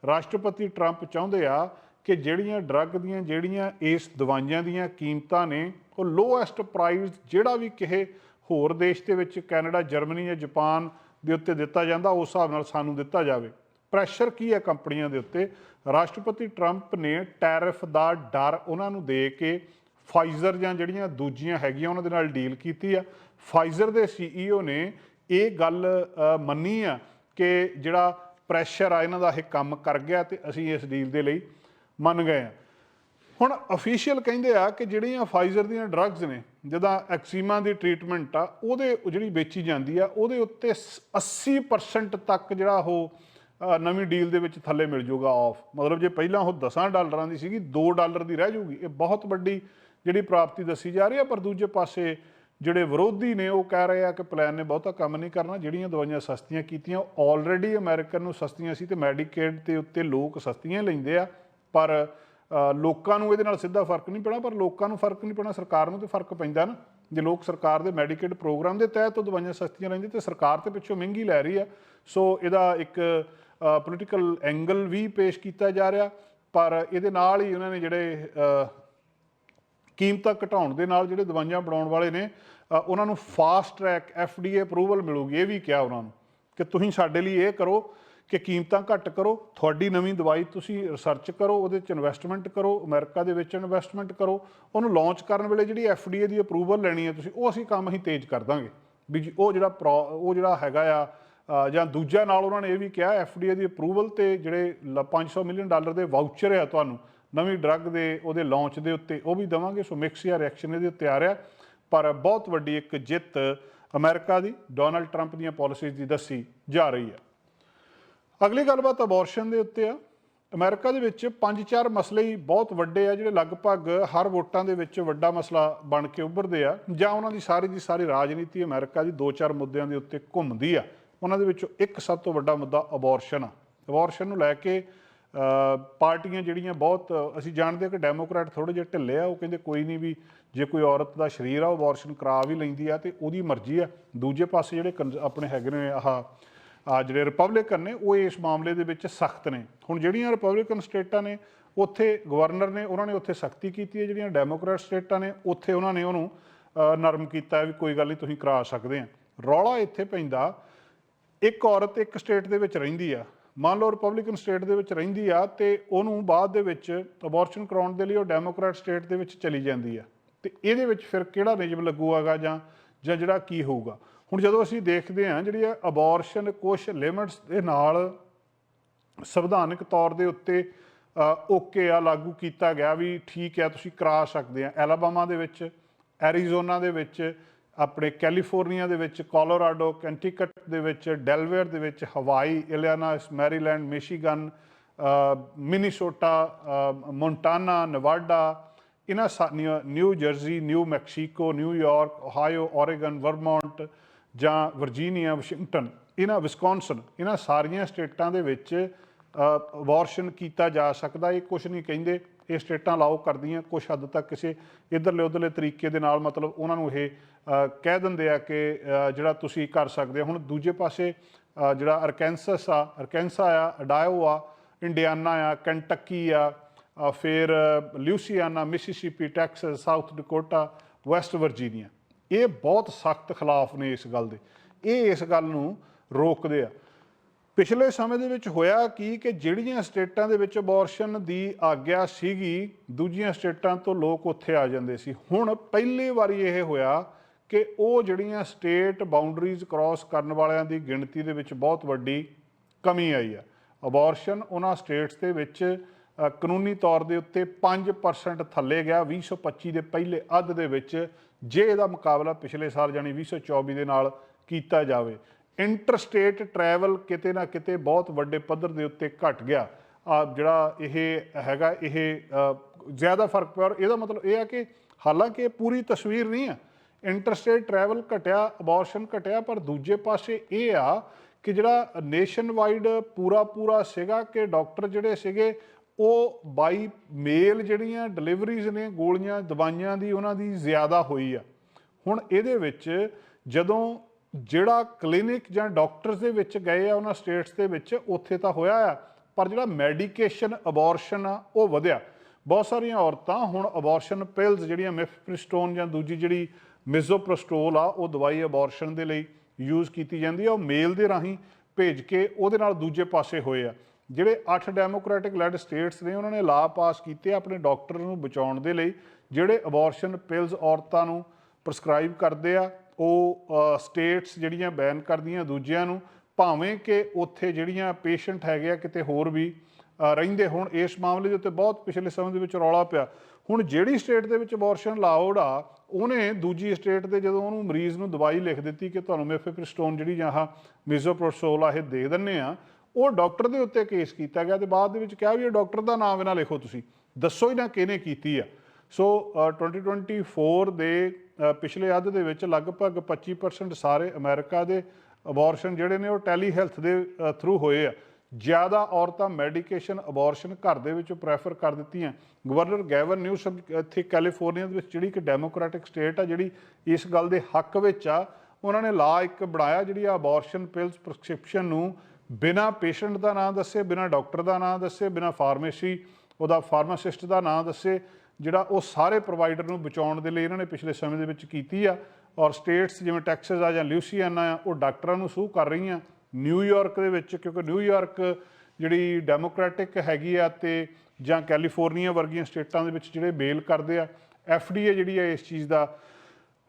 ਰਾਸ਼ਟਰਪਤੀ ਟਰੰਪ ਚਾਹੁੰਦੇ ਆ ਕਿ ਜਿਹੜੀਆਂ ਡਰੱਗ ਦੀਆਂ, ਜਿਹੜੀਆਂ ਇਸ ਦਵਾਈਆਂ ਦੀਆਂ ਕੀਮਤਾਂ ਨੇ ਉਹ ਲੋਐਸਟ ਪ੍ਰਾਈਸ ਜਿਹੜਾ ਵੀ ਕਿਸੇ ਹੋਰ ਦੇਸ਼ ਦੇ ਵਿੱਚ, ਕੈਨੇਡਾ, ਜਰਮਨੀ ਜਾਂ ਜਾਪਾਨ ਦੇ ਉੱਤੇ ਦਿੱਤਾ ਜਾਂਦਾ, ਉਸ ਹਿਸਾਬ ਨਾਲ ਸਾਨੂੰ ਦਿੱਤਾ ਜਾਵੇ। ਪ੍ਰੈਸ਼ਰ ਕੀ ਹੈ ਕੰਪਨੀਆਂ ਦੇ ਉੱਤੇ? ਰਾਸ਼ਟਰਪਤੀ ਟਰੰਪ ਨੇ ਟੈਰਿਫ ਦਾ ਡਰ ਉਹਨਾਂ ਨੂੰ ਦੇ ਕੇ ਫਾਈਜ਼ਰ ਜਾਂ ਜਿਹੜੀਆਂ ਦੂਜੀਆਂ ਹੈਗੀਆਂ, ਉਹਨਾਂ ਦੇ ਨਾਲ ਡੀਲ ਕੀਤੀ ਆ। ਫਾਈਜ਼ਰ ਦੇ ਸੀਈਓ ਨੇ ਇਹ ਗੱਲ ਮੰਨੀ ਆ ਕਿ ਜਿਹੜਾ ਪ੍ਰੈਸ਼ਰ ਆ, ਇਹਨਾਂ ਦਾ ਇਹ ਕੰਮ ਕਰ ਗਿਆ ਤੇ ਅਸੀਂ ਇਸ ਡੀਲ ਦੇ ਲਈ ਮੰਨ ਗਏ ਆ। ਹੁਣ ਅਫੀਸ਼ੀਅਲ ਕਹਿੰਦੇ ਆ ਕਿ ਜਿਹੜੀਆਂ ਫਾਈਜ਼ਰ ਦੀਆਂ ਡਰੱਗਸ ਨੇ ਜਿਹਦਾ ਐਕਸੀਮਾ ਦੀ ਟ੍ਰੀਟਮੈਂਟ ਆ, ਉਹਦੇ ਜਿਹੜੀ ਵੇਚੀ ਜਾਂਦੀ ਆ, ਉਹਦੇ ਉੱਤੇ ਸ- 80% ਤੱਕ ਜਿਹੜਾ ਉਹ ਨਵੀਂ ਡੀਲ ਦੇ ਵਿੱਚ ਥੱਲੇ ਮਿਲ ਜਾਊਗਾ ਆਫ ਮਤਲਬ ਜੇ ਪਹਿਲਾਂ ਉਹ 10 ਡਾਲਰਾਂ ਦੀ ਸੀਗੀ 2 ਡਾਲਰ ਦੀ ਰਹਿ ਜਾਊਗੀ ਇਹ ਬਹੁਤ ਵੱਡੀ ਜਿਹੜੀ ਪ੍ਰਾਪਤੀ ਦੱਸੀ ਜਾ ਰਹੀ ਆ, ਪਰ ਦੂਜੇ ਪਾਸੇ ਜਿਹੜੇ ਵਿਰੋਧੀ ਨੇ, ਉਹ ਕਹਿ ਰਹੇ ਆ ਕਿ ਪਲਾਨ ਨੇ ਬਹੁਤਾ ਕੰਮ ਨਹੀਂ ਕਰਨਾ। ਜਿਹੜੀਆਂ ਦਵਾਈਆਂ ਸਸਤੀਆਂ ਕੀਤੀਆਂ ਆਲਰੇਡੀ ਅਮਰੀਕਨ ਨੂੰ ਸਸਤੀਆਂ ਸੀ ਤੇ ਮੈਡੀਕੇਡ ਦੇ ਉੱਤੇ ਲੋਕ ਸਸਤੀਆਂ ਲੈਂਦੇ ਆ, ਪਰ ਲੋਕਾਂ ਨੂੰ ਇਹਦੇ ਨਾਲ ਸਿੱਧਾ ਫ਼ਰਕ ਨਹੀਂ ਪੈਣਾ, ਪਰ ਲੋਕਾਂ ਨੂੰ ਫ਼ਰਕ ਨਹੀਂ ਪੈਣਾ, ਸਰਕਾਰ ਨੂੰ ਤੇ ਫ਼ਰਕ ਪੈਂਦਾ ਨਾ। ਜੇ ਲੋਕ ਸਰਕਾਰ ਦੇ ਮੈਡੀਕੇਡ ਪ੍ਰੋਗਰਾਮ ਦੇ ਤਹਿਤ ਉਹ ਦਵਾਈਆਂ ਸਸਤੀਆਂ ਰਹਿੰਦੀਆਂ ਤੇ ਸਰਕਾਰ ਤੇ ਪਿੱਛੋਂ ਮਹਿੰਗੀ ਲੈ ਰਹੀ ਆ। ਸੋ ਇਹਦਾ ਇੱਕ ਪੋਲੀਟੀਕਲ ਐਂਗਲ ਵੀ ਪੇਸ਼ ਕੀਤਾ ਜਾ ਰਿਹਾ, ਪਰ ਇਹਦੇ ਨਾਲ ਹੀ ਉਹਨਾਂ ਨੇ ਜਿਹੜੇ ਕੀਮਤਾਂ ਘਟਾਉਣ ਦੇ ਨਾਲ ਜਿਹੜੇ ਦਵਾਈਆਂ ਬਣਾਉਣ ਵਾਲੇ ਨੇ ਉਹਨਾਂ ਨੂੰ ਫਾਸਟ ਟਰੈਕ ਡੀ ਅਪਰੂਵਲ ਮਿਲੂਗੀ, ਇਹ ਵੀ ਕਿਹਾ ਉਹਨਾਂ ਨੂੰ, ਕਿ ਤੁਸੀਂ ਸਾਡੇ ਲਈ ਇਹ ਕਰੋ ਕਿ ਕੀਮਤਾਂ ਘੱਟ ਕਰੋ, ਤੁਹਾਡੀ ਨਵੀਂ ਦਵਾਈ ਤੁਸੀਂ ਰਿਸਰਚ ਕਰੋ, ਉਹਦੇ ਚ ਇਨਵੈਸਟਮੈਂਟ ਕਰੋ, ਅਮਰੀਕਾ ਦੇ ਵਿੱਚ ਇਨਵੈਸਟਮੈਂਟ ਕਰੋ, ਉਹਨੂੰ ਲਾਂਚ ਕਰਨ ਵੇਲੇ ਜਿਹੜੀ ਡੀ ਦੀ ਅਪਰੂਵਲ ਲੈਣੀ ਹੈ ਤੁਸੀਂ, ਉਹ ਅਸੀਂ ਕੰਮ ਹੀ ਤੇਜ਼ ਕਰ ਦਾਂਗੇ। ਵੀ ਜੀ, ਉਹ ਜਿਹੜਾ ਪ੍ਰੋ- ਉਹ ਜਿਹੜਾ ਹੈਗਾ ਆ ਜਾਂ ਦੂਜਾ ਨਾਲ ਉਹਨਾਂ ਨੇ ਇਹ ਵੀ ਕਿਹਾ ਡੀ ਦੀ ਅਪਰੂਵਲ ਤੇ ਜਿਹੜੇ ਲ- 500 ਮਿਲੀਅਨ ਡਾਲਰ ਦੇ ਵਾਊਚਰ ਆ ਤੁਹਾਨੂੰ, ਨਵੀਂ ਡਰੱਗ ਦੇ, ਉਹਦੇ ਲਾਂਚ ਦੇ ਉੱਤੇ, ਉਹ ਵੀ ਦਵਾਂਗੇ। ਸੋ ਮਿਕਸ ਜਾਂ ਰਿਐਕਸ਼ਨ ਇਹਦੇ ਉੱਤੇ ਆ ਰਿਹਾ। ਪਰ ਬਹੁਤ ਵੱਡੀ ਇੱਕ ਜਿੱਤ ਅਮਰੀਕਾ ਦੀ ਡੋਨਲਡ ਟਰੰਪ ਦੀਆਂ ਪਾਲਿਸੀਜ਼ ਦੀ ਦੱਸੀ ਜਾ ਰਹੀ ਹੈ। ਅਗਲੀ ਗੱਲਬਾਤ ਅਬੋਰਸ਼ਨ ਦੇ ਉੱਤੇ ਆ। ਅਮਰੀਕਾ ਦੇ ਵਿੱਚ ਪੰਜ ਚਾਰ ਮਸਲੇ ਹੀ ਬਹੁਤ ਵੱਡੇ ਆ, ਜਿਹੜੇ ਲਗਭਗ ਹਰ ਵੋਟਾਂ ਦੇ ਵਿੱਚ ਵੱਡਾ ਮਸਲਾ ਬਣ ਕੇ ਉੱਭਰਦੇ ਆ। ਜਾਂ ਉਹਨਾਂ ਦੀ ਸਾਰੀ ਦੀ ਸਾਰੀ ਰਾਜਨੀਤੀ ਅਮਰੀਕਾ ਦੀ ਦੋ ਚਾਰ ਮੁੱਦਿਆਂ ਦੇ ਉੱਤੇ ਘੁੰਮਦੀ ਆ। ਉਹਨਾਂ ਦੇ ਵਿੱਚੋਂ ਇੱਕ ਸਭ ਤੋਂ ਵੱਡਾ ਮੁੱਦਾ ਅਬੋਰਸ਼ਨ ਆ। ਅਬੋਰਸ਼ਨ ਨੂੰ ਲੈ ਕੇ ਪਾਰਟੀਆਂ ਜਿਹੜੀਆਂ ਬਹੁਤ, ਅਸੀਂ ਜਾਣਦੇ ਹਾਂ ਕਿ ਡੈਮੋਕ੍ਰੈਟ ਥੋੜੇ ਜਿਹੇ ਢਿੱਲੇ ਆ, ਉਹ ਕਹਿੰਦੇ ਕੋਈ ਨਹੀਂ ਵੀ ਜੇ ਕੋਈ ਔਰਤ ਦਾ ਸਰੀਰ ਆ, ਉਹ ਅਬੋਰਸ਼ਨ ਕਰਾ ਵੀ ਲੈਂਦੀ ਆ ਤੇ ਉਹਦੀ ਮਰਜ਼ੀ ਆ। ਦੂਜੇ ਪਾਸੇ ਜਿਹੜੇ ਕੰਜ- ਆਪਣੇ ਹੈਗੇ ਨੇ ਆਹ ਜਿਹੜੇ ਰਿਪਬਲਿਕਨ ਨੇ, ਉਹ ਇਸ ਮਾਮਲੇ ਦੇ ਵਿੱਚ ਸਖਤ ਨੇ। ਹੁਣ ਜਿਹੜੀਆਂ ਰਿਪਬਲਿਕਨ ਸਟੇਟਾਂ ਨੇ, ਉੱਥੇ ਗਵਰਨਰ ਨੇ, ਉਹਨਾਂ ਨੇ ਉੱਥੇ ਸਖਤੀ ਕੀਤੀ ਹੈ। ਜਿਹੜੀਆਂ ਡੈਮੋਕ੍ਰੈਟ ਸਟੇਟਾਂ ਨੇ, ਉੱਥੇ ਉਹਨਾਂ ਨੇ ਉਹਨੂੰ ਨਰਮ ਕੀਤਾ ਵੀ ਕੋਈ ਗੱਲ ਨਹੀਂ, ਤੁਸੀਂ ਕਰਾ ਸਕਦੇ ਆ। ਰੌਲਾ ਇੱਥੇ ਪੈਂਦਾ, ਇੱਕ ਔਰਤ ਇੱਕ ਸਟੇਟ ਦੇ ਵਿੱਚ ਰਹਿੰਦੀ ਆ। ਮੰਨ ਲਓ ਰਿਪਬਲਿਕਨ ਸਟੇਟ ਦੇ ਵਿੱਚ ਰਹਿੰਦੀ ਆ ਤੇ ਉਹਨੂੰ ਬਾਅਦ ਦੇ ਵਿੱਚ ਅਬੋਰਸ਼ਨ ਕਰਾਉਣ ਦੇ ਲਈ ਉਹ ਡੈਮੋਕ੍ਰੈਟ ਸਟੇਟ ਦੇ ਵਿੱਚ ਚਲੀ ਜਾਂਦੀ ਆ। ਤੇ ਇਹਦੇ ਵਿੱਚ ਫਿਰ ਕਿਹੜਾ ਨਿਯਮ ਲੱਗੂਗਾ ਜਾਂ ਜਿਹੜਾ ਕੀ ਹੋਊਗਾ? ਹੁਣ ਜਦੋਂ ਅਸੀਂ ਦੇਖਦੇ ਹਾਂ ਜਿਹੜੀ ਅਬੋਰਸ਼ਨ ਕੁਝ ਲਿਮਿਟਸ ਦੇ ਨਾਲ ਸੰਵਿਧਾਨਕ ਤੌਰ ਦੇ ਉੱਤੇ ਓਕੇ ਆ, ਲਾਗੂ ਕੀਤਾ ਗਿਆ ਵੀ ਠੀਕ ਹੈ ਤੁਸੀਂ ਕਰਾ ਸਕਦੇ ਆ। ਐਲਾਬਾਮਾ ਦੇ ਵਿੱਚ, ਐਰੀਜ਼ੋਨਾ ਦੇ ਵਿੱਚ, ਆਪਣੇ ਕੈਲੀਫੋਰਨੀਆ ਦੇ ਵਿੱਚ, ਕੋਲੋਰਾਡੋ, ਕੈਂਟੀਕਟ ਦੇ ਵਿੱਚ, ਡੈਲਵੇਅਰ ਦੇ ਵਿੱਚ, Hawaii Illinois Maryland, Michigan Minnesota Montana, Nevada, ਇਹਨਾਂ ਸਾ- new- New Jersey, New Mexico New York Ohio Oregon, Vermont ਜਾਂ ਵਰਜੀਨੀਆ, ਵਾਸ਼ਿੰਗਟਨ, ਇਹਨਾਂ ਵਿਸਕੌਨਸਨ ਇਹਨਾਂ ਸਾਰੀਆਂ ਸਟੇਟਾਂ ਦੇ ਵਿੱਚ ਅਬੋਰਸ਼ਨ ਕੀਤਾ ਜਾ ਸਕਦਾ, ਇਹ ਕੁਝ ਨਹੀਂ ਕਹਿੰਦੇ, ਇਹ ਸਟੇਟਾਂ ਲਾਓ ਕਰਦੀਆਂ ਕੁਝ ਹੱਦ ਤੱਕ ਕਿਸੇ ਇਧਰਲੇ, ਉਧਰਲੇ ਤਰੀਕੇ ਦੇ ਨਾਲ ਮਤਲਬ ਉਹਨਾਂ ਨੂੰ ਇਹ ਕਹਿ ਦਿੰਦੇ ਆ ਕਿ ਜਿਹੜਾ ਤੁਸੀਂ ਕਰ ਸਕਦੇ ਹੋ। ਹੁਣ ਦੂਜੇ ਪਾਸੇ ਜਿਹੜਾ ਅਰਕੈਂਸਸ ਆ, ਅਰਕੈਂਸਾ ਆ, ਅਡਾਇਓ ਆ, ਇੰਡੀਆਨਾ ਆ, ਕੈਂਟਕੀ ਆ ਫਿਰ Louisiana Mississippi, Texas, South Dakota, West Virginia. ਇਹ ਬਹੁਤ ਸਖਤ ਖਿਲਾਫ ਨੇ ਇਸ ਗੱਲ ਦੇ। ਇਹ ਇਸ ਗੱਲ ਨੂੰ ਰੋਕਦੇ ਆ। ਪਿਛਲੇ ਸਮੇਂ ਦੇ ਵਿੱਚ ਹੋਇਆ ਕੀ ਕਿ ਜਿਹੜੀਆਂ ਸਟੇਟਾਂ ਦੇ ਵਿੱਚ ਅਬੋਰਸ਼ਨ ਦੀ ਆਗਿਆ ਸੀਗੀ, ਦੂਜੀਆਂ ਸਟੇਟਾਂ ਤੋਂ ਲੋਕ ਉੱਥੇ ਆ ਜਾਂਦੇ ਸੀ। ਹੁਣ ਪਹਿਲੀ ਵਾਰੀ ਇਹ ਹੋਇਆ ਕਿ ਉਹ ਜਿਹੜੀਆਂ ਸਟੇਟ ਬਾਉਂਡਰੀਜ਼ ਕ੍ਰਾਸ ਕਰਨ ਵਾਲਿਆਂ ਦੀ ਗਿਣਤੀ ਦੇ ਵਿੱਚ ਬਹੁਤ ਵੱਡੀ ਕਮੀ ਆਈ ਆ। ਅਬੋਰਸ਼ਨ ਉਹਨਾਂ ਸਟੇਟਸ ਦੇ ਵਿੱਚ ਕਾਨੂੰਨੀ ਤੌਰ ਦੇ ਉੱਤੇ 5% ਥੱਲੇ ਗਿਆ। 2025 ਦੇ ਪਹਿਲੇ ਅੱਧ ਦੇ ਵਿੱਚ ਜੇ ਇਹਦਾ ਮੁਕਾਬਲਾ ਪਿਛਲੇ ਸਾਲ ਜਾਨੀ 2024 ਦੇ ਨਾਲ ਕੀਤਾ ਜਾਵੇ। ਇੰਟਰਸਟੇਟ ਟਰੈਵਲ ਕਿਤੇ ਨਾ ਕਿਤੇ ਬਹੁਤ ਵੱਡੇ ਪੱਧਰ ਦੇ ਉੱਤੇ ਘਟ ਗਿਆ। ਆ ਜਿਹੜਾ ਇਹ ਹੈਗਾ, ਇਹ ਜ਼ਿਆਦਾ ਫ਼ਰਕ ਪਿਆ। ਔਰ ਇਹਦਾ ਮਤਲਬ ਇਹ ਆ ਕਿ ਹਾਲਾਂਕਿ ਇਹ ਪੂਰੀ ਤਸਵੀਰ ਨਹੀਂ ਆ। ਇੰਟਰਸਟੇਟ ਟਰੈਵਲ ਘਟਿਆ ਅਬੋਰਸ਼ਨ ਘਟਿਆ, ਪਰ ਦੂਜੇ ਪਾਸੇ ਇਹ ਆ ਕਿ ਜਿਹੜਾ ਨੇਸ਼ਨ ਵਾਈਡ ਪੂਰਾ ਪੂਰਾ ਸੀਗਾ ਕਿ ਡਾਕਟਰ ਜਿਹੜੇ ਸੀਗੇ ਉਹ ਬਾਈ ਮੇਲ ਜਿਹੜੀਆਂ ਡਿਲੀਵਰੀਜ਼ ਨੇ, ਗੋਲੀਆਂ, ਦਵਾਈਆਂ ਦੀ ਉਹਨਾਂ ਦੀ ਜ਼ਿਆਦਾ ਹੋਈ ਆ। ਹੁਣ ਇਹਦੇ ਵਿੱਚ ਜਦੋਂ ਜਿਹੜਾ ਕਲੀਨਿਕ ਜਾਂ ਡਾਕਟਰਸ ਦੇ ਵਿੱਚ ਗਏ ਆ, ਉਹਨਾਂ ਸਟੇਟਸ ਦੇ ਵਿੱਚ, ਉੱਥੇ ਤਾਂ ਹੋਇਆ ਆ, ਪਰ ਜਿਹੜਾ ਮੈਡੀਕੇਸ਼ਨ ਅਬੋਰਸ਼ਨ ਆ, ਉਹ ਵਧਿਆ। ਬਹੁਤ ਸਾਰੀਆਂ ਔਰਤਾਂ ਹੁਣ ਅਬੋਰਸ਼ਨ ਪਿਲਸ ਜਿਹੜੀਆਂ ਮਿਫਪ੍ਰਿਸਟੋਨ ਜਾਂ ਦੂਜੀ ਜਿਹੜੀ ਮਿਜ਼ੋਪ੍ਰਸਟੋਲ ਆ, ਉਹ ਦਵਾਈ ਅਬੋਰਸ਼ਨ ਦੇ ਲਈ ਯੂਜ਼ ਕੀਤੀ ਜਾਂਦੀ ਆ, ਉਹ ਮੇਲ ਦੇ ਰਾਹੀਂ ਭੇਜ ਕੇ ਉਹਦੇ ਨਾਲ ਦੂਜੇ ਪਾਸੇ ਹੋਏ ਆ। ਜਿਹੜੇ 8 ਡੈਮੋਕ੍ਰੈਟਿਕ ਲੈਡ ਸਟੇਟਸ ਨੇ, ਉਹਨਾਂ ਨੇ ਲਾ ਪਾਸ ਕੀਤੇ ਆਪਣੇ ਡਾਕਟਰ ਨੂੰ ਬਚਾਉਣ ਦੇ ਲਈ, ਜਿਹੜੇ ਅਬੋਰਸ਼ਨ ਪਿਲਸ ਔਰਤਾਂ ਨੂੰ ਪ੍ਰਸਕ੍ਰਾਈਬ ਕਰਦੇ ਆ, ਉਹ ਸਟੇਟਸ ਜਿਹੜੀਆਂ ਬੈਨ ਕਰਦੀਆਂ ਦੂਜਿਆਂ ਨੂੰ, ਭਾਵੇਂ ਕਿ ਉੱਥੇ ਜਿਹੜੀਆਂ ਪੇਸ਼ੈਂਟ ਹੈਗੇ ਆ, ਕਿਤੇ ਹੋਰ ਵੀ ਰਹਿੰਦੇ ਹੁਣ, ਇਸ ਮਾਮਲੇ ਦੇ ਉੱਤੇ ਬਹੁਤ ਪਿਛਲੇ ਸਮੇਂ ਦੇ ਵਿੱਚ ਰੌਲਾ ਪਿਆ। ਹੁਣ ਜਿਹੜੀ ਸਟੇਟ ਦੇ ਵਿੱਚ ਅਬੋਰਸ਼ਨ ਲਾਉਡ ਆ, ਉਹਨੇ ਦੂਜੀ ਸਟੇਟ ਦੇ ਜਦੋਂ ਉਹਨੂੰ ਮਰੀਜ਼ ਨੂੰ ਦਵਾਈ ਲਿਖ ਦਿੱਤੀ ਕਿ ਤੁਹਾਨੂੰ ਮੇਫੇਪ੍ਰਿਸਟੋਨ ਜਿਹੜੀ ਜਾਂ ਆਹ ਮਿਜ਼ੋਪ੍ਰੋਸੋਲ ਆ, ਇਹ ਦੇ ਦਿੰਨੇ ਆ ਉਹ ਡਾਕਟਰ ਦੇ ਉੱਤੇ ਕੇਸ ਕੀਤਾ ਗਿਆ ਤੇ ਬਾਅਦ ਦੇ ਵਿੱਚ ਕਿਹਾ ਵੀ ਇਹ ਡਾਕਟਰ ਦਾ ਨਾਮ ਇਹਨਾਂ ਲਿਖੋ ਤੁਸੀਂ। ਦੱਸੋ ਹੀ ਨਾ ਕਿਹਨੇ ਕੀਤੀ ਆ। ਸੋ ਅ, 2024 ਦੇ ਪਿਛਲੇ ਅੱਧ ਦੇ ਵਿੱਚ ਲਗਭਗ 25% ਸਾਰੇ ਅਮਰੀਕਾ ਦੇ ਅਬੋਰਸ਼ਨ ਜਿਹੜੇ ਨੇ ਉਹ ਟੈਲੀ ਹੈਲਥ ਦੇ ਥਰੂ ਹੋਏ ਆ। ਜ਼ਿਆਦਾ ਔਰਤਾਂ ਮੈਡੀਕੇਸ਼ਨ ਅਬੋਰਸ਼ਨ ਘਰ ਦੇ ਵਿੱਚ ਪ੍ਰੈਫਰ ਕਰ ਦਿੱਤੀਆਂ। ਗਵਰਨਰ ਗੈਵਨ ਨਿਊਸਮ ਇੱਥੇ ਕੈਲੀਫੋਰਨੀਆ ਦੇ ਵਿੱਚ ਜਿਹੜੀ ਕਿ ਡੈਮੋਕ੍ਰੈਟਿਕ ਸਟੇਟ ਆ ਜਿਹੜੀ ਇਸ ਗੱਲ ਦੇ ਹੱਕ ਵਿੱਚ ਆ ਉਹਨਾਂ ਨੇ ਲਾ ਇੱਕ ਬਣਾਇਆ ਜਿਹੜੀ ਆ ਅਬੋਰਸ਼ਨ ਪਿਲਸ ਪ੍ਰਸਕ੍ਰਿਪਸ਼ਨ ਨੂੰ ਬਿਨਾ ਪੇਸ਼ੈਂਟ ਦਾ ਨਾਮ ਦੱਸੇ, ਬਿਨਾ ਡਾਕਟਰ ਦਾ ਨਾਮ ਦੱਸੇ, ਬਿਨਾ ਫਾਰਮੇਸੀ, ਉਹਦਾ ਫਾਰਮਾਸਿਸਟ ਦਾ ਨਾਮ ਦੱਸੇ, ਜਿਹੜਾ ਉਹ ਸਾਰੇ ਪ੍ਰੋਵਾਈਡਰ ਨੂੰ ਬਚਾਉਣ ਦੇ ਲਈ ਇਹਨਾਂ ਨੇ ਪਿਛਲੇ ਸਮੇਂ ਦੇ ਵਿੱਚ ਕੀਤੀ ਆ। ਔਰ ਸਟੇਟਸ ਜਿਵੇਂ ਟੈਕਸਸ ਆ ਜਾਂ ਲਿਊਸੀਆਨਾ ਆ, ਉਹ ਡਾਕਟਰਾਂ ਨੂੰ ਸੂਹ ਕਰ ਰਹੀਆਂ। ਨਿਊਯਾਰਕ ਦੇ ਵਿੱਚ, ਕਿਉਂਕਿ ਨਿਊਯਾਰਕ ਜਿਹੜੀ ਡੈਮੋਕ੍ਰੈਟਿਕ ਹੈਗੀ ਆ ਤੇ ਜਾਂ ਕੈਲੀਫੋਰਨੀਆ ਵਰਗੀਆਂ ਸਟੇਟਾਂ ਦੇ ਵਿੱਚ ਜਿਹੜੇ ਬੇਲ ਕਰਦੇ ਆ ਐਫਡੀਏ ਜਿਹੜੀ ਆ ਇਸ ਚੀਜ਼ ਦਾ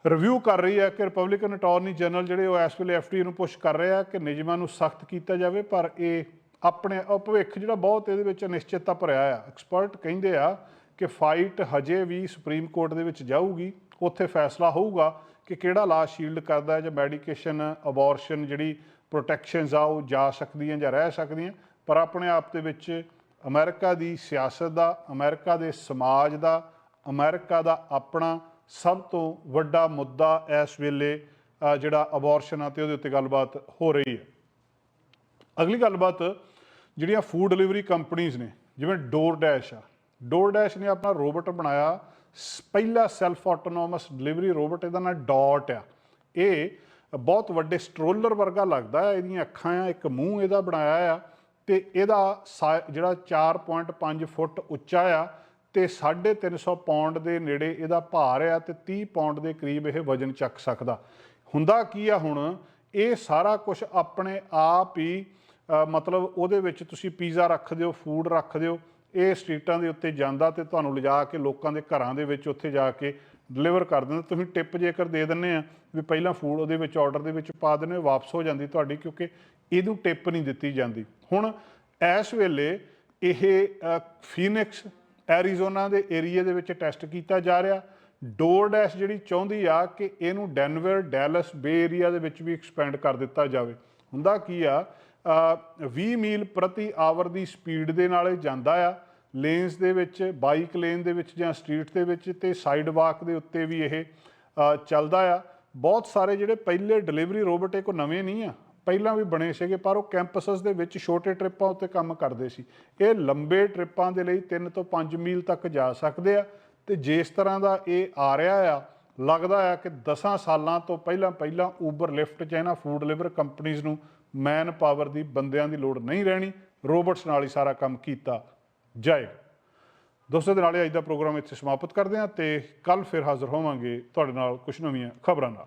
ਰਿਵਿਊ ਕਰ ਰਹੀ ਹੈ ਕਿ ਰਿਪਬਲਿਕਨ ਅਟਾਰਨੀ ਜਨਰਲ ਜਿਹੜੇ ਉਹ ਇਸ ਵੇਲੇ ਐਫਡੀਏ ਨੂੰ ਪੁਸ਼ ਕਰ ਰਹੇ ਆ ਕਿ ਨਿਯਮਾਂ ਨੂੰ ਸਖਤ ਕੀਤਾ ਜਾਵੇ, ਪਰ ਇਹ ਆਪਣੇ ਭਵਿੱਖ ਜਿਹੜਾ ਬਹੁਤ ਇਹਦੇ ਵਿੱਚ ਅਨਿਸ਼ਚਿਤਤਾ ਭਰਿਆ ਆ। ਐਕਸਪਰਟ ਕਹਿੰਦੇ ਆ ਕਿ ਫਾਈਟ ਹਜੇ ਵੀ ਸੁਪਰੀਮ ਕੋਰਟ ਦੇ ਵਿੱਚ ਜਾਊਗੀ, ਉੱਥੇ ਫੈਸਲਾ ਹੋਊਗਾ ਕਿ ਕਿਹੜਾ ਲਾ ਸ਼ੀਲਡ ਕਰਦਾ ਜਾਂ ਮੈਡੀਕੇਸ਼ਨ ਅਬੋਰਸ਼ਨ ਜਿਹੜੀ ਪ੍ਰੋਟੈਕਸ਼ਨਸ ਆ ਉਹ ਜਾ ਸਕਦੀਆਂ ਜਾਂ ਰਹਿ ਸਕਦੀਆਂ। ਪਰ ਆਪਣੇ ਆਪ ਦੇ ਵਿੱਚ ਅਮਰੀਕਾ ਦੀ ਸਿਆਸਤ ਦਾ ਅਮਰੀਕਾ ਦੇ ਸਮਾਜ ਦਾ ਅਮਰੀਕਾ ਦਾ ਆਪਣਾ ਸਭ ਤੋਂ ਵੱਡਾ ਮੁੱਦਾ ਇਸ ਵੇਲੇ ਜਿਹੜਾ ਅਬੋਰਸ਼ਨ ਆ ਤੇ ਉਹਦੇ ਉੱਤੇ ਗੱਲਬਾਤ ਹੋ ਰਹੀ ਹੈ। ਅਗਲੀ ਗੱਲਬਾਤ, ਜਿਹੜੀਆਂ ਫੂਡ ਡਿਲੀਵਰੀ ਕੰਪਨੀਆਂ ਨੇ, ਜਿਵੇਂ ਡੋਰ ਡੈਸ਼ ਆ। ਡੋਰ ਡੈਸ਼ ਨੇ ਆਪਣਾ ਰੋਬੋਟ ਬਣਾਇਆ ਸ- ਪਹਿਲਾ ਸੈਲਫ ਆਟੋਨੋਮਸ ਡਿਲੀਵਰੀ ਰੋਬੋਟ ਇਹਦਾ ਨਾਮ ਡਾਟ ਆ। ਇਹ ਬਹੁਤ ਵੱਡੇ ਸਟਰੋਲਰ ਵਰਗਾ ਲੱਗਦਾ ਹੈ, ਇਹਦੀਆਂ ਅੱਖਾਂ ਆ, ਇੱਕ ਮੂੰਹ ਇਹਦਾ ਬਣਾਇਆ ਆ, ਤੇ ਇਹਦਾ ਸਾ- ਜਿਹੜਾ 4.5 ਫੁੱਟ ਉੱਚਾ ਆ ਤੇ 350 ਪੌਂਡ ਦੇ ਨੇੜੇ ਇਹਦਾ ਭਾਰ ਆ ਤੇ 30 ਪੌਂਡ ਦੇ ਕਰੀਬ ਇਹ ਵਜ਼ਨ ਚੱਕ ਸਕਦਾ। ਹੁੰਦਾ ਕੀ ਆ ਹੁਣ? ਇਹ ਸਾਰਾ ਕੁਝ ਆਪਣੇ ਆਪ ਹੀ ਮਤਲਬ ਉਹਦੇ ਵਿੱਚ ਤੁਸੀਂ ਪੀਜ਼ਾ ਰੱਖ ਦਿਓ ਫੂਡ ਰੱਖ ਦਿਓ, ਇਹ ਸਟਰੀਟਾਂ ਦੇ ਉੱਤੇ ਜਾਂਦਾ ਤੇ ਤੁਹਾਨੂੰ ਲਿਜਾ ਕੇ ਲੋਕਾਂ ਦੇ ਘਰਾਂ ਦੇ ਵਿੱਚ ਉੱਥੇ ਜਾ ਕੇ ਡਿਲੀਵਰ ਕਰ ਦਿੰਦਾ। ਤੁਸੀਂ ਟਿਪ ਜੇਕਰ ਦੇ ਦਿੰਨੇ ਆ ਵੀ ਪਹਿਲਾਂ ਫੂਡ ਉਹਦੇ ਵਿੱਚ ਆਰਡਰ ਦੇ ਵਿੱਚ ਪਾ ਦਿੰਦੇ ਹੋ, ਵਾਪਸ ਹੋ ਜਾਂਦੀ ਤੁਹਾਡੀ ਕਿਉਂਕਿ ਇਹਨੂੰ ਟਿਪ ਨਹੀਂ ਦਿੱਤੀ ਜਾਂਦੀ। ਹੁਣ ਇਸ ਵੇਲੇ ਇਹ ਫੀਨਿਕਸ ਐਰੀਜ਼ੋਨਾ ਦੇ ਏਰੀਆ ਦੇ ਵਿੱਚ ਟੈਸਟ ਕੀਤਾ ਜਾ ਰਿਹਾ। ਡੋਰਡੈਸ਼ ਜਿਹੜੀ ਚਾਹੁੰਦੀ ਆ ਕਿ ਇਹਨੂੰ ਡੈਨਵਰ ਡੈਲਸ ਬੇ ਏਰੀਆ ਦੇ ਵਿੱਚ ਵੀ ਐਕਸਪੈਂਡ ਕਰ ਦਿੱਤਾ ਜਾਵੇ। ਹੁੰਦਾ ਕੀ ਆ ਅ, 20 ਮੀਲ ਪ੍ਰਤੀ ਆਵਰ ਦੀ ਸਪੀਡ ਦੇ ਨਾਲ ਇਹ ਜਾਂਦਾ ਆ। ਲੇਨਸ ਦੇ ਵਿੱਚ ਬਾਈਕ ਲੇਨ ਦੇ ਵਿੱਚ ਜਾਂ ਸਟਰੀਟ ਦੇ ਵਿੱਚ ਤੇ ਸਾਈਡ ਵਾਕ ਦੇ ਉੱਤੇ ਵੀ ਇਹ ਚੱਲਦਾ ਆ। ਬਹੁਤ ਸਾਰੇ ਜਿਹੜੇ ਪਹਿਲੇ ਡਿਲੀਵਰੀ ਰੋਬੋਟ ਇਹ ਕੋ ਨਵੇਂ ਨਹੀਂ ਆ। ਪਹਿਲਾਂ ਵੀ ਬਣੇ ਸੀਗੇ, ਪਰ ਉਹ ਕੈਂਪਸਸ ਦੇ ਵਿੱਚ ਛੋਟੇ ਟ੍ਰਿਪਾਂ ਉੱਤੇ ਕੰਮ ਕਰਦੇ ਸੀ। ਇਹ ਲੰਬੇ ਟ੍ਰਿਪਾਂ ਦੇ ਲਈ 3 ਤੋਂ 5 ਮੀਲ ਤੱਕ ਜਾ ਸਕਦੇ ਆ ਤੇ ਜਿਸ ਤਰ੍ਹਾਂ ਦਾ ਇਹ ਆ ਰਿਹਾ ਆ, ਲੱਗਦਾ ਆ ਕਿ 10 ਸਾਲਾਂ ਤੋਂ ਪਹਿਲਾਂ ਪਹਿਲਾਂ ਊਬਰ ਲਿਫਟ ਚ ਇਹਨਾਂ ਫੂਡ ਡਿਲੀਵਰ ਕੰਪਨੀਆਂ ਨੂੰ ਮੈਨ ਪਾਵਰ ਦੀ ਬੰਦਿਆਂ ਦੀ ਲੋੜ ਨਹੀਂ ਰਹਿਣੀ ਰੋਬੋਟਸ ਨਾਲ ਹੀ ਸਾਰਾ ਕੰਮ ਕੀਤਾ ਜਾਏਗਾ। ਦੋਸਤੋ ਦੇ ਨਾਲ ਹੀ ਅੱਜ ਦਾ ਪ੍ਰੋਗਰਾਮ ਇੱਥੇ ਸਮਾਪਤ ਕਰਦੇ ਹਾਂ ਤੇ ਕੱਲ ਫਿਰ ਹਾਜ਼ਰ ਹੋਵਾਂਗੇ ਤੁਹਾਡੇ ਨਾਲ ਕੁਝ ਨਵੀਆਂ ਖਬਰਾਂ ਨਾਲ।